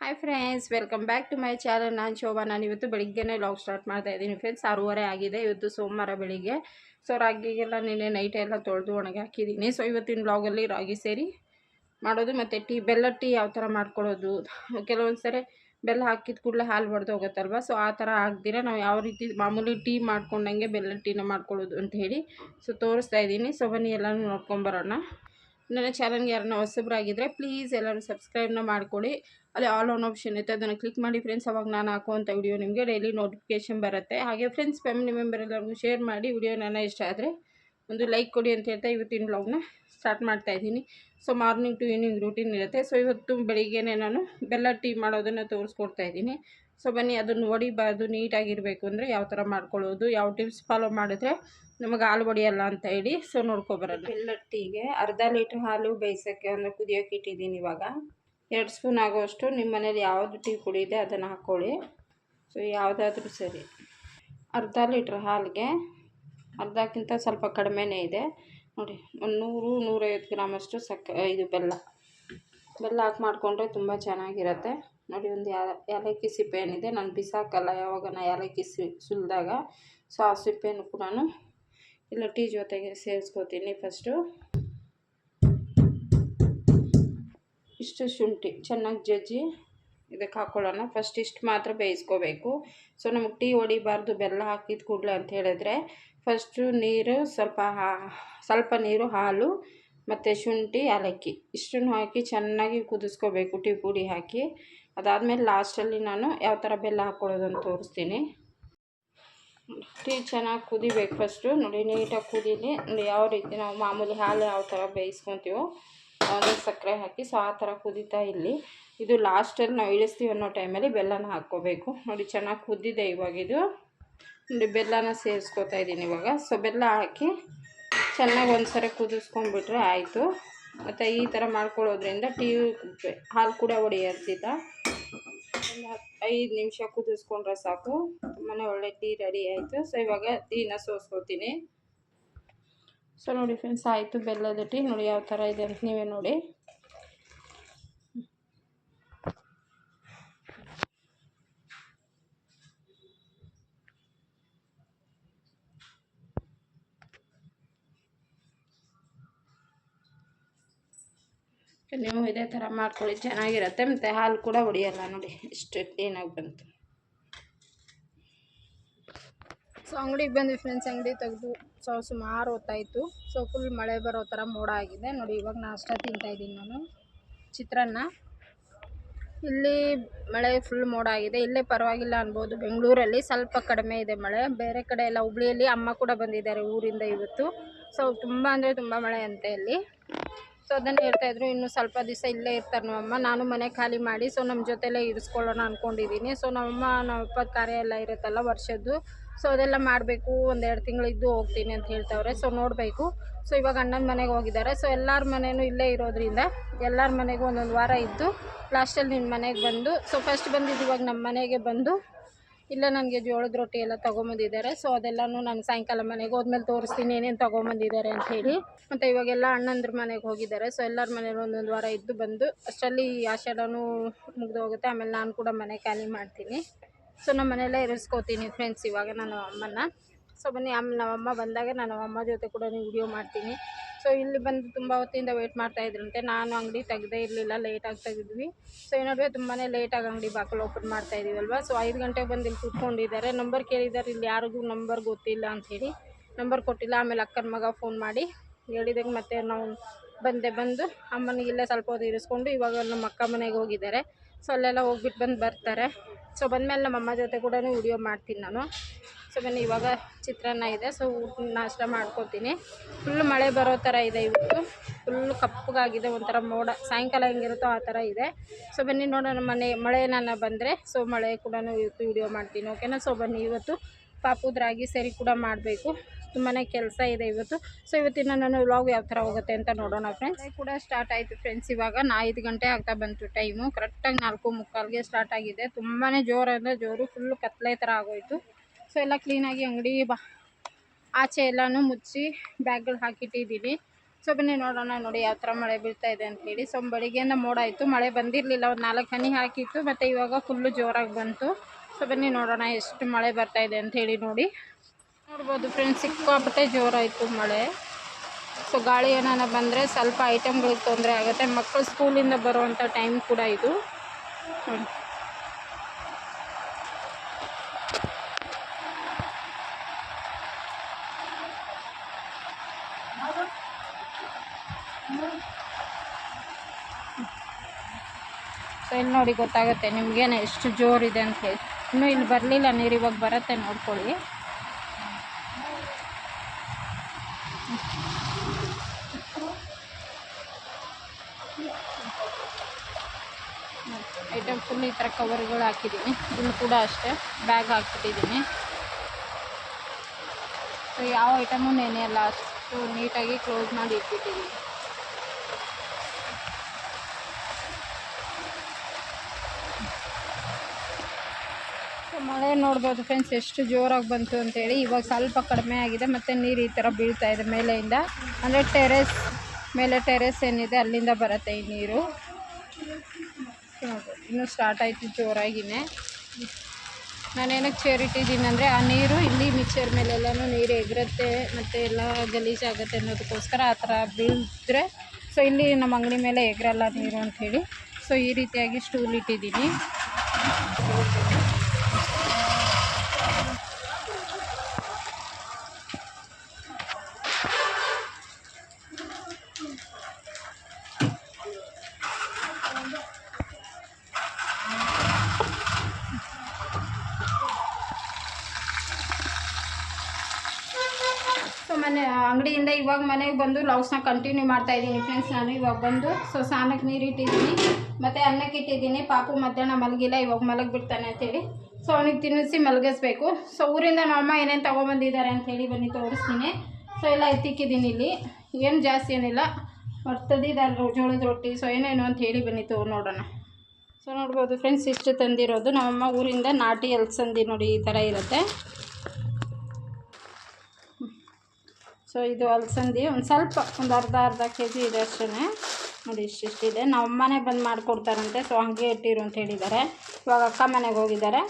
Hi friends welcome back to my channel ನಾನು ಶೋಭಾ, ನಾನು ಇವತ್ತು ಬೆಳಿಗ್ಗೆನೇ ಲಾಗ್ ಸ್ಟಾರ್ಟ್ ಮಾಡ್ತಾ ಇದ್ದೀನಿ ಫ್ರೆಂಡ್ಸ್ ಆರೂವರೆ ಆಗಿದೆ, ಇವತ್ತು ಸೋಮವಾರ ಬೆಳಿಗ್ಗೆ. ಸೊ ರಾಗಿಗೆಲ್ಲ ನಿನ್ನೆ ನೈಟ್ ಎಲ್ಲ ತೊಳೆದು ಒಣಗಿ ಹಾಕಿದ್ದೀನಿ. ಸೊ ಇವತ್ತಿನ ಬ್ಲಾಗಲ್ಲಿ ರಾಗಿ ಸೇರಿ ಮಾಡೋದು ಮತ್ತು ಟೀ, ಬೆಲ್ಲ ಟೀ ಯಾವ ಥರ ಮಾಡ್ಕೊಳ್ಳೋದು ಕೆಲವೊಂದು ಸರಿ ಬೆಲ್ಲ ಹಾಕಿದ ಕೂಡಲೇ ಹಾಲು ಒಡೆದು ಹೋಗುತ್ತಲ್ವ? ಸೊ ಆ ಥರ ಆಗದಿರ ನಾವು ಯಾವ ರೀತಿ ಮಾಮೂಲಿ ಟೀ ಮಾಡ್ಕೊಂಡಂಗೆ ಬೆಲ್ಲ ಟೀನ ಮಾಡ್ಕೊಳ್ಳೋದು ಅಂತ ಹೇಳಿ ಸೊ ತೋರಿಸ್ತಾ ಇದ್ದೀನಿ. ಸೊ ಬನ್ನಿ ಎಲ್ಲನೂ ನೋಡ್ಕೊಂಬರೋಣ ನನ್ನ ಚಾನಲ್ಗೆ ಯಾರನ್ನ ಹೊಸಬ್ರಾಗಿದ್ದರೆ ಪ್ಲೀಸ್ ಎಲ್ಲರೂ ಸಬ್ಸ್ಕ್ರೈಬ್ನ ಮಾಡ್ಕೊಳ್ಳಿ ಅಲ್ಲಿ ಆಲ್ ಆನ್ ಆಪ್ಷನ್ ಇತ್ತು ಅದನ್ನು ಕ್ಲಿಕ್ ಮಾಡಿ ಫ್ರೆಂಡ್ಸ್ ಅವಾಗ ನಾನು ಹಾಕುವಂಥ ವಿಡಿಯೋ ನಿಮಗೆ ಡೈಲಿ ನೋಟಿಫಿಕೇಷನ್ ಬರುತ್ತೆ. ಹಾಗೆ ಫ್ರೆಂಡ್ಸ್ ಫ್ಯಾಮಿಲಿ ಮೆಂಬರ್ ಎಲ್ಲರಿಗೂ ಶೇರ್ ಮಾಡಿ ವಿಡಿಯೋ ನನ್ನ ಇಷ್ಟ ಆದರೆ ಒಂದು ಲೈಕ್ ಕೊಡಿ ಅಂತ ಹೇಳ್ತಾ ಇವತ್ತಿನ ಬ್ಲಾಗ್ನ ಸ್ಟಾರ್ಟ್ ಮಾಡ್ತಾ ಇದ್ದೀನಿ. So morning to evening routine ಇರುತ್ತೆ. ಸೊ ಇವತ್ತು ಬೆಳಿಗ್ಗೆನೇ ನಾನು ಬೆಲ್ಲ ಟೀ ಮಾಡೋದನ್ನು ತೋರಿಸ್ಕೊಡ್ತಾ ಇದ್ದೀನಿ. ಸೊ ಬನ್ನಿ, ಅದನ್ನು ಒಡಿಬಾರ್ದು ನೀಟಾಗಿರಬೇಕು ಅಂದರೆ ಯಾವ ಥರ ಮಾಡ್ಕೊಳ್ಳೋದು, ಯಾವ ಟಿಪ್ಸ್ ಫಾಲೋ ಮಾಡಿದ್ರೆ ನಮಗೆ ಹಾಲು ಹೊಡಿಯಲ್ಲ ಅಂತ ಹೇಳಿ, ಸೊ ನೋಡ್ಕೊಬರೋದು ಬೆಲ್ಲಟ್ಟಿಗೆ ಟೀಗೆ ಅರ್ಧ ಲೀಟ್ರ್ ಹಾಲು ಬೇಯಿಸೋಕ್ಕೆ ಅಂದರೆ ಕುದಿಯೋಕೆ ಇಟ್ಟಿದ್ದೀನಿ ಇವಾಗ. ಎರಡು ಸ್ಪೂನ್ ಆಗೋಷ್ಟು ನಿಮ್ಮ ಮನೇಲಿ ಯಾವುದು ಟೀ ಪುಡಿ ಇದೆ ಅದನ್ನು ಹಾಕ್ಕೊಳ್ಳಿ ಸೊ ಯಾವುದಾದ್ರೂ ಸರಿ. ಅರ್ಧ ಲೀಟ್ರ್ ಹಾಲಿಗೆ ಅರ್ಧಕ್ಕಿಂತ ಸ್ವಲ್ಪ ಕಡಿಮೆನೇ ಇದೆ. ನೋಡಿ, ಒಂದು ನೂರು, ನೂರೈವತ್ತು ಗ್ರಾಮಷ್ಟು ಸಕ್ಕ ಇದು ಬೆಲ್ಲ. ಬೆಲ್ಲ ಹಾಕಿ ಮಾಡಿಕೊಂಡ್ರೆ ತುಂಬ ಚೆನ್ನಾಗಿರುತ್ತೆ. ನೋಡಿ, ಒಂದು ಏಲಕ್ಕಿ ಸಿಪ್ಪೆ ಏನಿದೆ ನಾನು ಬಿಸಾಕಲ್ಲ, ಯಾವಾಗ ನಾನು ಏಲಕ್ಕಿ ಸಿ ಸುಲಿದಾಗ. ಸೊ ಆ ಸಿಪ್ಪೆಯನ್ನು ಕೂಡ ಇಲ್ಲ ಟೀ ಜೊತೆಗೆ ಸೇರಿಸ್ಕೋತೀನಿ ಫಸ್ಟು ಇಷ್ಟು ಶುಂಠಿ, ಚೆನ್ನಾಗಿ ಜಜ್ಜಿ ಇದಕ್ಕೆ ಹಾಕ್ಕೊಳ್ಳೋಣ ಫಸ್ಟ್ ಇಷ್ಟು ಮಾತ್ರ ಬೇಯಿಸ್ಕೋಬೇಕು. ಸೊ ನಮಗೆ ಟೀ ಹೊಡಿಬಾರ್ದು, ಬೆಲ್ಲ ಹಾಕಿದ ಕೂಡಲೇ ಅಂತ ಹೇಳಿದ್ರೆ. ಫಸ್ಟು ನೀರು, ಸ್ವಲ್ಪ ಸ್ವಲ್ಪ ನೀರು, ಹಾಲು, ಮತ್ತು ಶುಂಠಿ, ಏಲಕ್ಕಿ. ಇಷ್ಟನ್ನು ಹಾಕಿ ಚೆನ್ನಾಗಿ ಕುದಿಸ್ಕೋಬೇಕು, ಟೀ ಪುಡಿ ಹಾಕಿ. ಅದಾದಮೇಲೆ ಲಾಸ್ಟಲ್ಲಿ ನಾನು ಯಾವ ಥರ ಬೆಲ್ಲ ಹಾಕ್ಕೊಳ್ಳೋದು ಅಂತ ತೋರಿಸ್ತೀನಿ. ಟೀ ಚೆನ್ನಾಗಿ ಕುದಿಬೇಕು ಫಸ್ಟು. ನೋಡಿ, ನೀಟಾಗಿ ಕುದೀಲಿ. ನೋಡಿ ಯಾವ ರೀತಿ ನಾವು ಮಾಮೂಲಿ ಹಾಲು ಯಾವ ಥರ ಬೇಯಿಸ್ಕೊತೀವೋ ಒಂದು ಸಕ್ಕರೆ ಹಾಕಿ. ಸೊ, ಆ ಥರ ಕುದೀತಾ ಇಲ್ಲಿ ಇದು ಲಾಸ್ಟಲ್ಲಿ ನಾವು ಇಳಿಸ್ತೀವಿ ಅನ್ನೋ ಟೈಮಲ್ಲಿ ಬೆಲ್ಲನ ಹಾಕ್ಕೋಬೇಕು. ನೋಡಿ, ಚೆನ್ನಾಗಿ ಕುದ್ದಿದೆ ಇವಾಗಿದು ನೋಡಿ, ಬೆಲ್ಲನ ಸೇರಿಸ್ಕೊತಾ ಇದ್ದೀನಿ ಇವಾಗ. ಸೊ, ಬೆಲ್ಲ ಹಾಕಿ ಚೆನ್ನಾಗಿ ಒಂದು ಸರಿ ಕುದಿಸ್ಕೊಂಡ್ಬಿಟ್ರೆ ಆಯಿತು. ಮತ್ತು ಈ ಥರ ಮಾಡ್ಕೊಳ್ಳೋದ್ರಿಂದ ಟೀ ಹಾಲು ಕೂಡ ಹೊಡೆಯೋದಿಲ್ಲ ಒಂದು ಐದು ನಿಮಿಷ ಕುದಿಸ್ಕೊಂಡ್ರೆ ಸಾಕು. ತುಂಬಾ ಒಳ್ಳೆ ಟೀ ರೆಡಿ ಆಯಿತು. ಸೊ ಇವಾಗ ಟೀನ ಸೋಸ್ಕೋತೀನಿ. ಸೊ ನೋಡಿ ಫ್ರೆಂಡ್ಸ್ ಆಯಿತು. ಬೆಲ್ಲದ ಟೀ ನೋಡಿ ಯಾವ ಥರ ಇದೆ ಅಂತ ನೀವೇ ನೋಡಿ. ನೀವು ಇದೇ ಥರ ಮಾಡ್ಕೊಳ್ಳಿ, ಚೆನ್ನಾಗಿರುತ್ತೆ. ಮತ್ತು ಹಾಲು ಕೂಡ ಹೊಡಿಯಲ್ಲ ನೋಡಿ, ಇಷ್ಟು ಕ್ಲೀನಾಗಿ ಬಂತು. ಸೊ, ಅಂಗಡಿಗೆ ಬಂದ್ವಿ ಫ್ರೆಂಡ್ಸ್, ಅಂಗಡಿ ತೆಗೆದು ಸೊ, ಸುಮಾರು ಹೊತ್ತಾಯಿತು. ಸೊ ಫುಲ್ ಮಳೆ ಬರೋ ಥರ ಮೋಡ ಆಗಿದೆ. ನೋಡಿ, ಇವಾಗ ನಾಷ್ಟ ತಿಂತಾಯಿದ್ದೀನಿ ನಾನು. ಚಿತ್ರಾನ್ನ. ಇಲ್ಲಿ ಮಳೆ ಫುಲ್ ಮೋಡ ಆಗಿದೆ. ಇಲ್ಲೇ ಪರವಾಗಿಲ್ಲ ಅನ್ಬೋದು. ಬೆಂಗಳೂರಲ್ಲಿ ಸ್ವಲ್ಪ ಕಡಿಮೆ ಇದೆ ಮಳೆ. ಬೇರೆ ಕಡೆ ಎಲ್ಲ ಹುಬ್ಳಿಯಲ್ಲಿ ಅಮ್ಮ ಕೂಡ ಬಂದಿದ್ದಾರೆ ಊರಿಂದ ಇವತ್ತು. ಸೊ, ತುಂಬ ಅಂದರೆ ತುಂಬ ಮಳೆ ಅಂತೆ ಇಲ್ಲಿ. ಸೊ ಅದನ್ನು ಹೇಳ್ತಾಯಿದ್ರು ಇನ್ನು ಸ್ವಲ್ಪ ದಿವಸ ಇಲ್ಲೇ ಇರ್ತಾರೆ ನಮ್ಮಮ್ಮ, ನಾನು ಮನೆ ಖಾಲಿ ಮಾಡಿ, ಸೊ ನಮ್ಮ ಜೊತೆಲೇ ಇರಿಸ್ಕೊಳ್ಳೋಣ ಅಂದ್ಕೊಂಡಿದ್ದೀನಿ ಸೊ ನಮ್ಮಮ್ಮ ನಮ್ಮಪ್ಪದ ಕಾರ್ಯ ಎಲ್ಲ ಇರುತ್ತಲ್ಲ ವರ್ಷದ್ದು, ಸೊ ಅದೆಲ್ಲ ಮಾಡಬೇಕು, ಒಂದೆರಡು ತಿಂಗಳಿದ್ದು ಹೋಗ್ತೀನಿ ಅಂತ ಹೇಳ್ತಾವ್ರೆ, ಸೊ ನೋಡಬೇಕು. ಸೊ ಇವಾಗ ಅಣ್ಣನ ಮನೆಗೆ ಹೋಗಿದ್ದಾರೆ, ಸೊ ಎಲ್ಲರ ಮನೆಯೂ ಇಲ್ಲೇ ಇರೋದ್ರಿಂದ, ಎಲ್ಲರ ಮನೆಗೂ ಒಂದೊಂದು ವಾರ ಇದ್ದು, ಲಾಸ್ಟಲ್ಲಿ ನಿಮ್ಮ ಮನೆಗೆ ಬಂದು, ಸೊ ಫಸ್ಟ್ ಬಂದಿದ್ದು ಇವಾಗ ನಮ್ಮ ಮನೆಗೆ ಬಂದು ಇಲ್ಲ, ನನಗೆ ಜೋಳದ ರೊಟ್ಟಿ ಎಲ್ಲ ತೊಗೊಂಬಂದಿದ್ದಾರೆ. ಸೊ ಅದೆಲ್ಲನೂ ನಾನು ಸಾಯಂಕಾಲ ಮನೆಗೆ ಹೋದ್ಮೇಲೆ ತೋರಿಸ್ತೀನಿ ಏನೇನು ತೊಗೊಂಬಂದಿದ್ದಾರೆ ಅಂತ ಹೇಳಿ. ಮತ್ತು ಇವಾಗೆಲ್ಲ ಅಣ್ಣಂದ್ರ ಮನೆಗೆ ಹೋಗಿದ್ದಾರೆ. ಸೊ ಎಲ್ಲರ ಮನೇಲಿ ಒಂದೊಂದು ವಾರ ಇದ್ದು ಬಂದು ಅಷ್ಟರಲ್ಲಿ ಆಷಾಢನೂ ಮುಗಿದು ಹೋಗುತ್ತೆ. ಆಮೇಲೆ ನಾನು ಕೂಡ ಮನೆ ಖಾಲಿ ಮಾಡ್ತೀನಿ. ಸೊ ನಮ್ಮ ಮನೆಯಲ್ಲೇ ಇರಿಸ್ಕೋತೀನಿ ಫ್ರೆಂಡ್ಸ್ ಇವಾಗ ನಾನು ಅಮ್ಮನ ಸೊ ಬನ್ನಿ, ಅಮ್ಮ, ನಮ್ಮಮ್ಮ ಬಂದಾಗ ನಾನು ಅಮ್ಮ ಜೊತೆ ಕೂಡ ವಿಡಿಯೋ ಮಾಡ್ತೀನಿ. ಸೊ ಇಲ್ಲಿ ಬಂದು ತುಂಬ ಹೊತ್ತಿಂದ ವೆಯ್ಟ್ ಮಾಡ್ತಾ ಇದ್ರಂತೆ. ನಾನು ಅಂಗಡಿ ತೆಗ್ದೇ ಇರಲಿಲ್ಲ ಲೇಟಾಗಿ ತೆಗೆದ್ವಿ. ಸೊ ಏನಾದರೂ ತುಂಬಾ ಲೇಟಾಗಿ ಅಂಗಡಿ ಬಾಕಲು ಓಪನ್ ಮಾಡ್ತಾ ಇದೀವಲ್ವ? ಸೊ ಐದು ಗಂಟೆಗೆ ಬಂದು ಇಲ್ಲಿ ಕೂತ್ಕೊಂಡಿದ್ದಾರೆ. ನಂಬರ್ ಕೇಳಿದ್ದಾರೆ. ಇಲ್ಲಿ ಯಾರಿಗೂ ನಂಬರ್ ಗೊತ್ತಿಲ್ಲ ಅಂಥೇಳಿ ನಂಬರ್ ಕೊಟ್ಟಿಲ್ಲ. ಆಮೇಲೆ ಅಕ್ಕನ ಮಗ ಫೋನ್ ಮಾಡಿ ಹೇಳಿದಾಗ ಮತ್ತೆ ನಾವು ಬಂದೆ ಬಂದು ಅಮ್ಮನಿಗೆ ಇಲ್ಲೇ ಸ್ವಲ್ಪ ಹೊತ್ತು ಇರಿಸ್ಕೊಂಡು ಇವಾಗ ನಮ್ಮ ಅಕ್ಕ ಮನೆಗೆ ಹೋಗಿದ್ದಾರೆ. ಸೊ ಅಲ್ಲೆಲ್ಲ ಹೋಗ್ಬಿಟ್ಟು ಬಂದು ಬರ್ತಾರೆ. ಸೊ ಬಂದಮೇಲೆ ನಮ್ಮ ಅಮ್ಮ ಜೊತೆ ಕೂಡ ವಿಡಿಯೋ ಮಾಡ್ತೀನಿ ನಾನು. ಸೊ ಬನ್ನಿ ಇವಾಗ ಚಿತ್ರಾನ್ನ ಇದೆ ಸೊ ಊಟ ನಾಷ್ಟ ಮಾಡ್ಕೊತೀನಿ. ಫುಲ್ ಮಳೆ ಬರೋ ಥರ ಇದೆ ಇವತ್ತು. ಫುಲ್ ಕಪ್ಪಗಾಗಿದೆ, ಒಂಥರ ಮೋಡ. ಸಾಯಂಕಾಲ ಹೆಂಗಿರುತ್ತೋ ಆ ಥರ ಇದೆ. ಸೊ ಬನ್ನಿ ನೋಡೋಣ ಮನೆ ಮಳೆ ನಾನು ಬಂದರೆ ಸೊ ಮಳೆ ಕೂಡ ಇವತ್ತು ವಿಡಿಯೋ ಮಾಡ್ತೀನಿ ಓಕೆನಾ ಸೊ ಬನ್ನಿ, ಇವತ್ತು ಪಾಪುದ್ರಾಗಿ ಸರಿ ಕೂಡ ಮಾಡಬೇಕು. ತುಂಬಾ ಕೆಲಸ ಇದೆ ಇವತ್ತು. ಸೊ ಇವತ್ತಿನ ನಾನು ವ್ಲಾಗ್ ಯಾವ ಥರ ಹೋಗುತ್ತೆ ಅಂತ ನೋಡೋಣ ಫ್ರೆಂಡ್ಸ್ ಕೂಡ ಸ್ಟಾರ್ಟ್ ಆಯಿತು ಫ್ರೆಂಡ್ಸ್ ಇವಾಗ ನಾ ಐದು ಗಂಟೆ ಆಗ್ತಾ ಬಂತು ಟೈಮು ಕರೆಕ್ಟಾಗಿ ನಾಲ್ಕು ಮುಕ್ಕಾಲಿಗೆ ಸ್ಟಾರ್ಟ್ ಆಗಿದೆ. ತುಂಬಾ ಜೋರು ಅಂದರೆ ಜೋರು ಫುಲ್ಲು ಕತ್ಲೆ ಥರ ಆಗೋಯ್ತು. ಸೊ ಎಲ್ಲ ಕ್ಲೀನಾಗಿ ಅಂಗಡಿ ಬಾ ಆಚೆ ಎಲ್ಲನೂ ಮುಚ್ಚಿ ಬ್ಯಾಗ್ಗಳು ಹಾಕಿಟ್ಟಿದ್ದೀನಿ ಸೊ ಬನ್ನಿ ನೋಡೋಣ ನೋಡಿ ಯಾವ ಥರ ಮಳೆ ಬೀಳ್ತಾ ಇದೆ ಅಂತ ಹೇಳಿ. ಸೊ ಬೆಳಿಗ್ಗೆಯಿಂದ ಮೋಡ ಆಯಿತು. ಮಳೆ ಬಂದಿರಲಿಲ್ಲ. ಒಂದು ನಾಲ್ಕು ಹನಿ ಹಾಕಿತ್ತು. ಮತ್ತು ಇವಾಗ ಫುಲ್ಲು ಜೋರಾಗಿ ಬಂತು. ಸೊ ಬನ್ನಿ ನೋಡೋಣ ಎಷ್ಟು ಮಳೆ ಬರ್ತಾ ಇದೆ ಹೇಳಿ ನೋಡಿ. ನೋಡ್ಬೋದು ಫ್ರೆಂಡ್ಸ್ ಸಿಕ್ಕಾಪಟ್ಟೆ ಜೋರಾಯಿತು ಮಳೆ. ಸೊ ಗಾಳಿ ಏನಾನ ಬಂದರೆ ಸ್ವಲ್ಪ ಐಟಮ್ಗಳಿಗೆ ತೊಂದರೆ ಆಗುತ್ತೆ. ಮಕ್ಕಳು ಸ್ಕೂಲಿಂದ ಬರುವಂಥ ಟೈಮ್ ಕೂಡ ಇದು. ಸೊ ಇಲ್ಲಿ ನೋಡಿ ಗೊತ್ತಾಗುತ್ತೆ ನಿಮಗೇನು ಎಷ್ಟು ಜೋರಿದೆ ಅಂತ ಹೇಳಿ. ಇನ್ನೂ ಇಲ್ಲಿ ಬರಲಿಲ್ಲ, ನೀರು ಇವಾಗ ಬರುತ್ತೆ ನೋಡ್ಕೊಳ್ಳಿ. ಐಟಮ್ ಫುಲ್ ಈ ಥರ ಕವರ್ಗಳು ಹಾಕಿದ್ದೀನಿ. ಇಲ್ಲಿ ಕೂಡ ಅಷ್ಟೇ ಬ್ಯಾಗ್ ಹಾಕ್ಬಿಟ್ಟಿದ್ದೀನಿ. ಸೊ ಯಾವ ಐಟಮು ನೆನೆಯಲ್ಲ ಅಷ್ಟು ನೀಟಾಗಿ ಕ್ಲೋಸ್ ಮಾಡಿ ಇಟ್ಬಿಟ್ಟಿದ್ದೀನಿ. ಮಳೆ ನೋಡ್ಬೋದು ಫ್ರೆಂಡ್ಸ್ ಎಷ್ಟು ಜೋರಾಗಿ ಬಂತು ಅಂತೇಳಿ. ಇವಾಗ ಸ್ವಲ್ಪ ಕಡಿಮೆ ಆಗಿದೆ, ಮತ್ತು ನೀರು ಈ ಥರ ಬೀಳ್ತಾ ಇದೆ ಮೇಲೆಯಿಂದ. ಅಂದರೆ ಟೆರೆಸ್ ಮೇಲೆ ಟೆರೆಸ್ ಏನಿದೆ, ಅಲ್ಲಿಂದ ಬರುತ್ತೆ ಈ ನೀರು. ನೋಡ್ಬೋದು ಇನ್ನೂ ಸ್ಟಾರ್ಟ್ ಆಯಿತು ಜೋರಾಗಿನೇ. ನಾನೇನಕ್ಕೆ ಚೇರ್ ಇಟ್ಟಿದ್ದೀನಿ ಅಂದರೆ, ಆ ನೀರು ಇಲ್ಲಿ ಮಿಕ್ಸರ್ ಮೇಲೆಲ್ಲನೂ ನೀರು ಎಗರುತ್ತೆ, ಮತ್ತು ಎಲ್ಲ ಗಲೀಜಾಗುತ್ತೆ ಅನ್ನೋದಕ್ಕೋಸ್ಕರ ಆ ಥರ ಬೀಳಿದ್ರೆ ಸೊ ಇಲ್ಲಿ ನಮ್ಮ ಅಂಗಡಿ ಮೇಲೆ ಎಗರಲ್ಲ ನೀರು ಅಂಥೇಳಿ. ಸೊ ಈ ರೀತಿಯಾಗಿ ಸ್ಟೂಲ್ ಇಟ್ಟಿದ್ದೀನಿ. ಮನೆಗೆ ಬಂದು ಲವ್ಸ್ನ ಕಂಟಿನ್ಯೂ ಮಾಡ್ತಾ ಇದ್ದೀನಿ ಫ್ರೆಂಡ್ಸ್ ನಾನು ಇವಾಗ ಬಂದು ಸೊ ಸ್ನಾನಕ್ಕೆ ನೀರು ಇಟ್ಟಿದ್ದೀನಿ. ಮತ್ತು ಅನ್ನಕ್ಕೆ ಇಟ್ಟಿದ್ದೀನಿ. ಪಾಪು ಮಧ್ಯಾಹ್ನ ಮಲಗಿಲ್ಲ, ಇವಾಗ ಮಲಗಿಬಿಡ್ತಾನೆ ಅಂತೇಳಿ. ಸೊ ಅವನಿಗೆ ತಿನ್ನಿಸಿ ಮಲಗಿಸ್ಬೇಕು. ಸೊ ಊರಿಂದ ನಮ್ಮಮ್ಮ ಏನೇನು ತೊಗೊಬಂದಿದ್ದಾರೆ ಅಂಥೇಳಿ ಬನ್ನಿ, ತೋರಿಸ್ತೀನಿ. ಸೊ ಎಲ್ಲ ಎತ್ತಿಕ್ಕಿದ್ದೀನಿ ಇಲ್ಲಿ. ಏನು ಜಾಸ್ತಿ ಏನಿಲ್ಲ. ಹೊರ್ತದಿದ್ದಾರೆ ಜೋಳದ ರೊಟ್ಟಿ. ಸೊ ಏನೇನು ಅಂತ ಹೇಳಿ ಬನ್ನಿ ತೋ ನೋಡೋಣ. ಸೊ ನೋಡ್ಬೋದು ಫ್ರೆಂಡ್ಸ್ ಇಷ್ಟು ತಂದಿರೋದು. ನಮ್ಮಮ್ಮ ಊರಿಂದ ನಾಟಿ ಎಲ್ಸಂದಿ ನೋಡಿ ಈ ಥರ ಇರುತ್ತೆ. ಸೊ ಇದು ಅಲಸಂದಿ ಒಂದು ಸ್ವಲ್ಪ ಒಂದು ಅರ್ಧ ಅರ್ಧ ಕೆ ಜಿ ಇದೆ ಅಷ್ಟೇ ನೋಡಿ, ಇಷ್ಟಿಷ್ಟಿದೆ. ನಮ್ಮ ಅಮ್ಮನೇ ಬಂದು ಮಾಡಿಕೊಡ್ತಾರಂತೆ, ಸೊ ಹಾಗೆ ಇಟ್ಟಿರು ಅಂತ ಹೇಳಿದ್ದಾರೆ. ಇವಾಗ ಅಕ್ಕ ಮನೆಗೆ ಹೋಗಿದ್ದಾರೆ.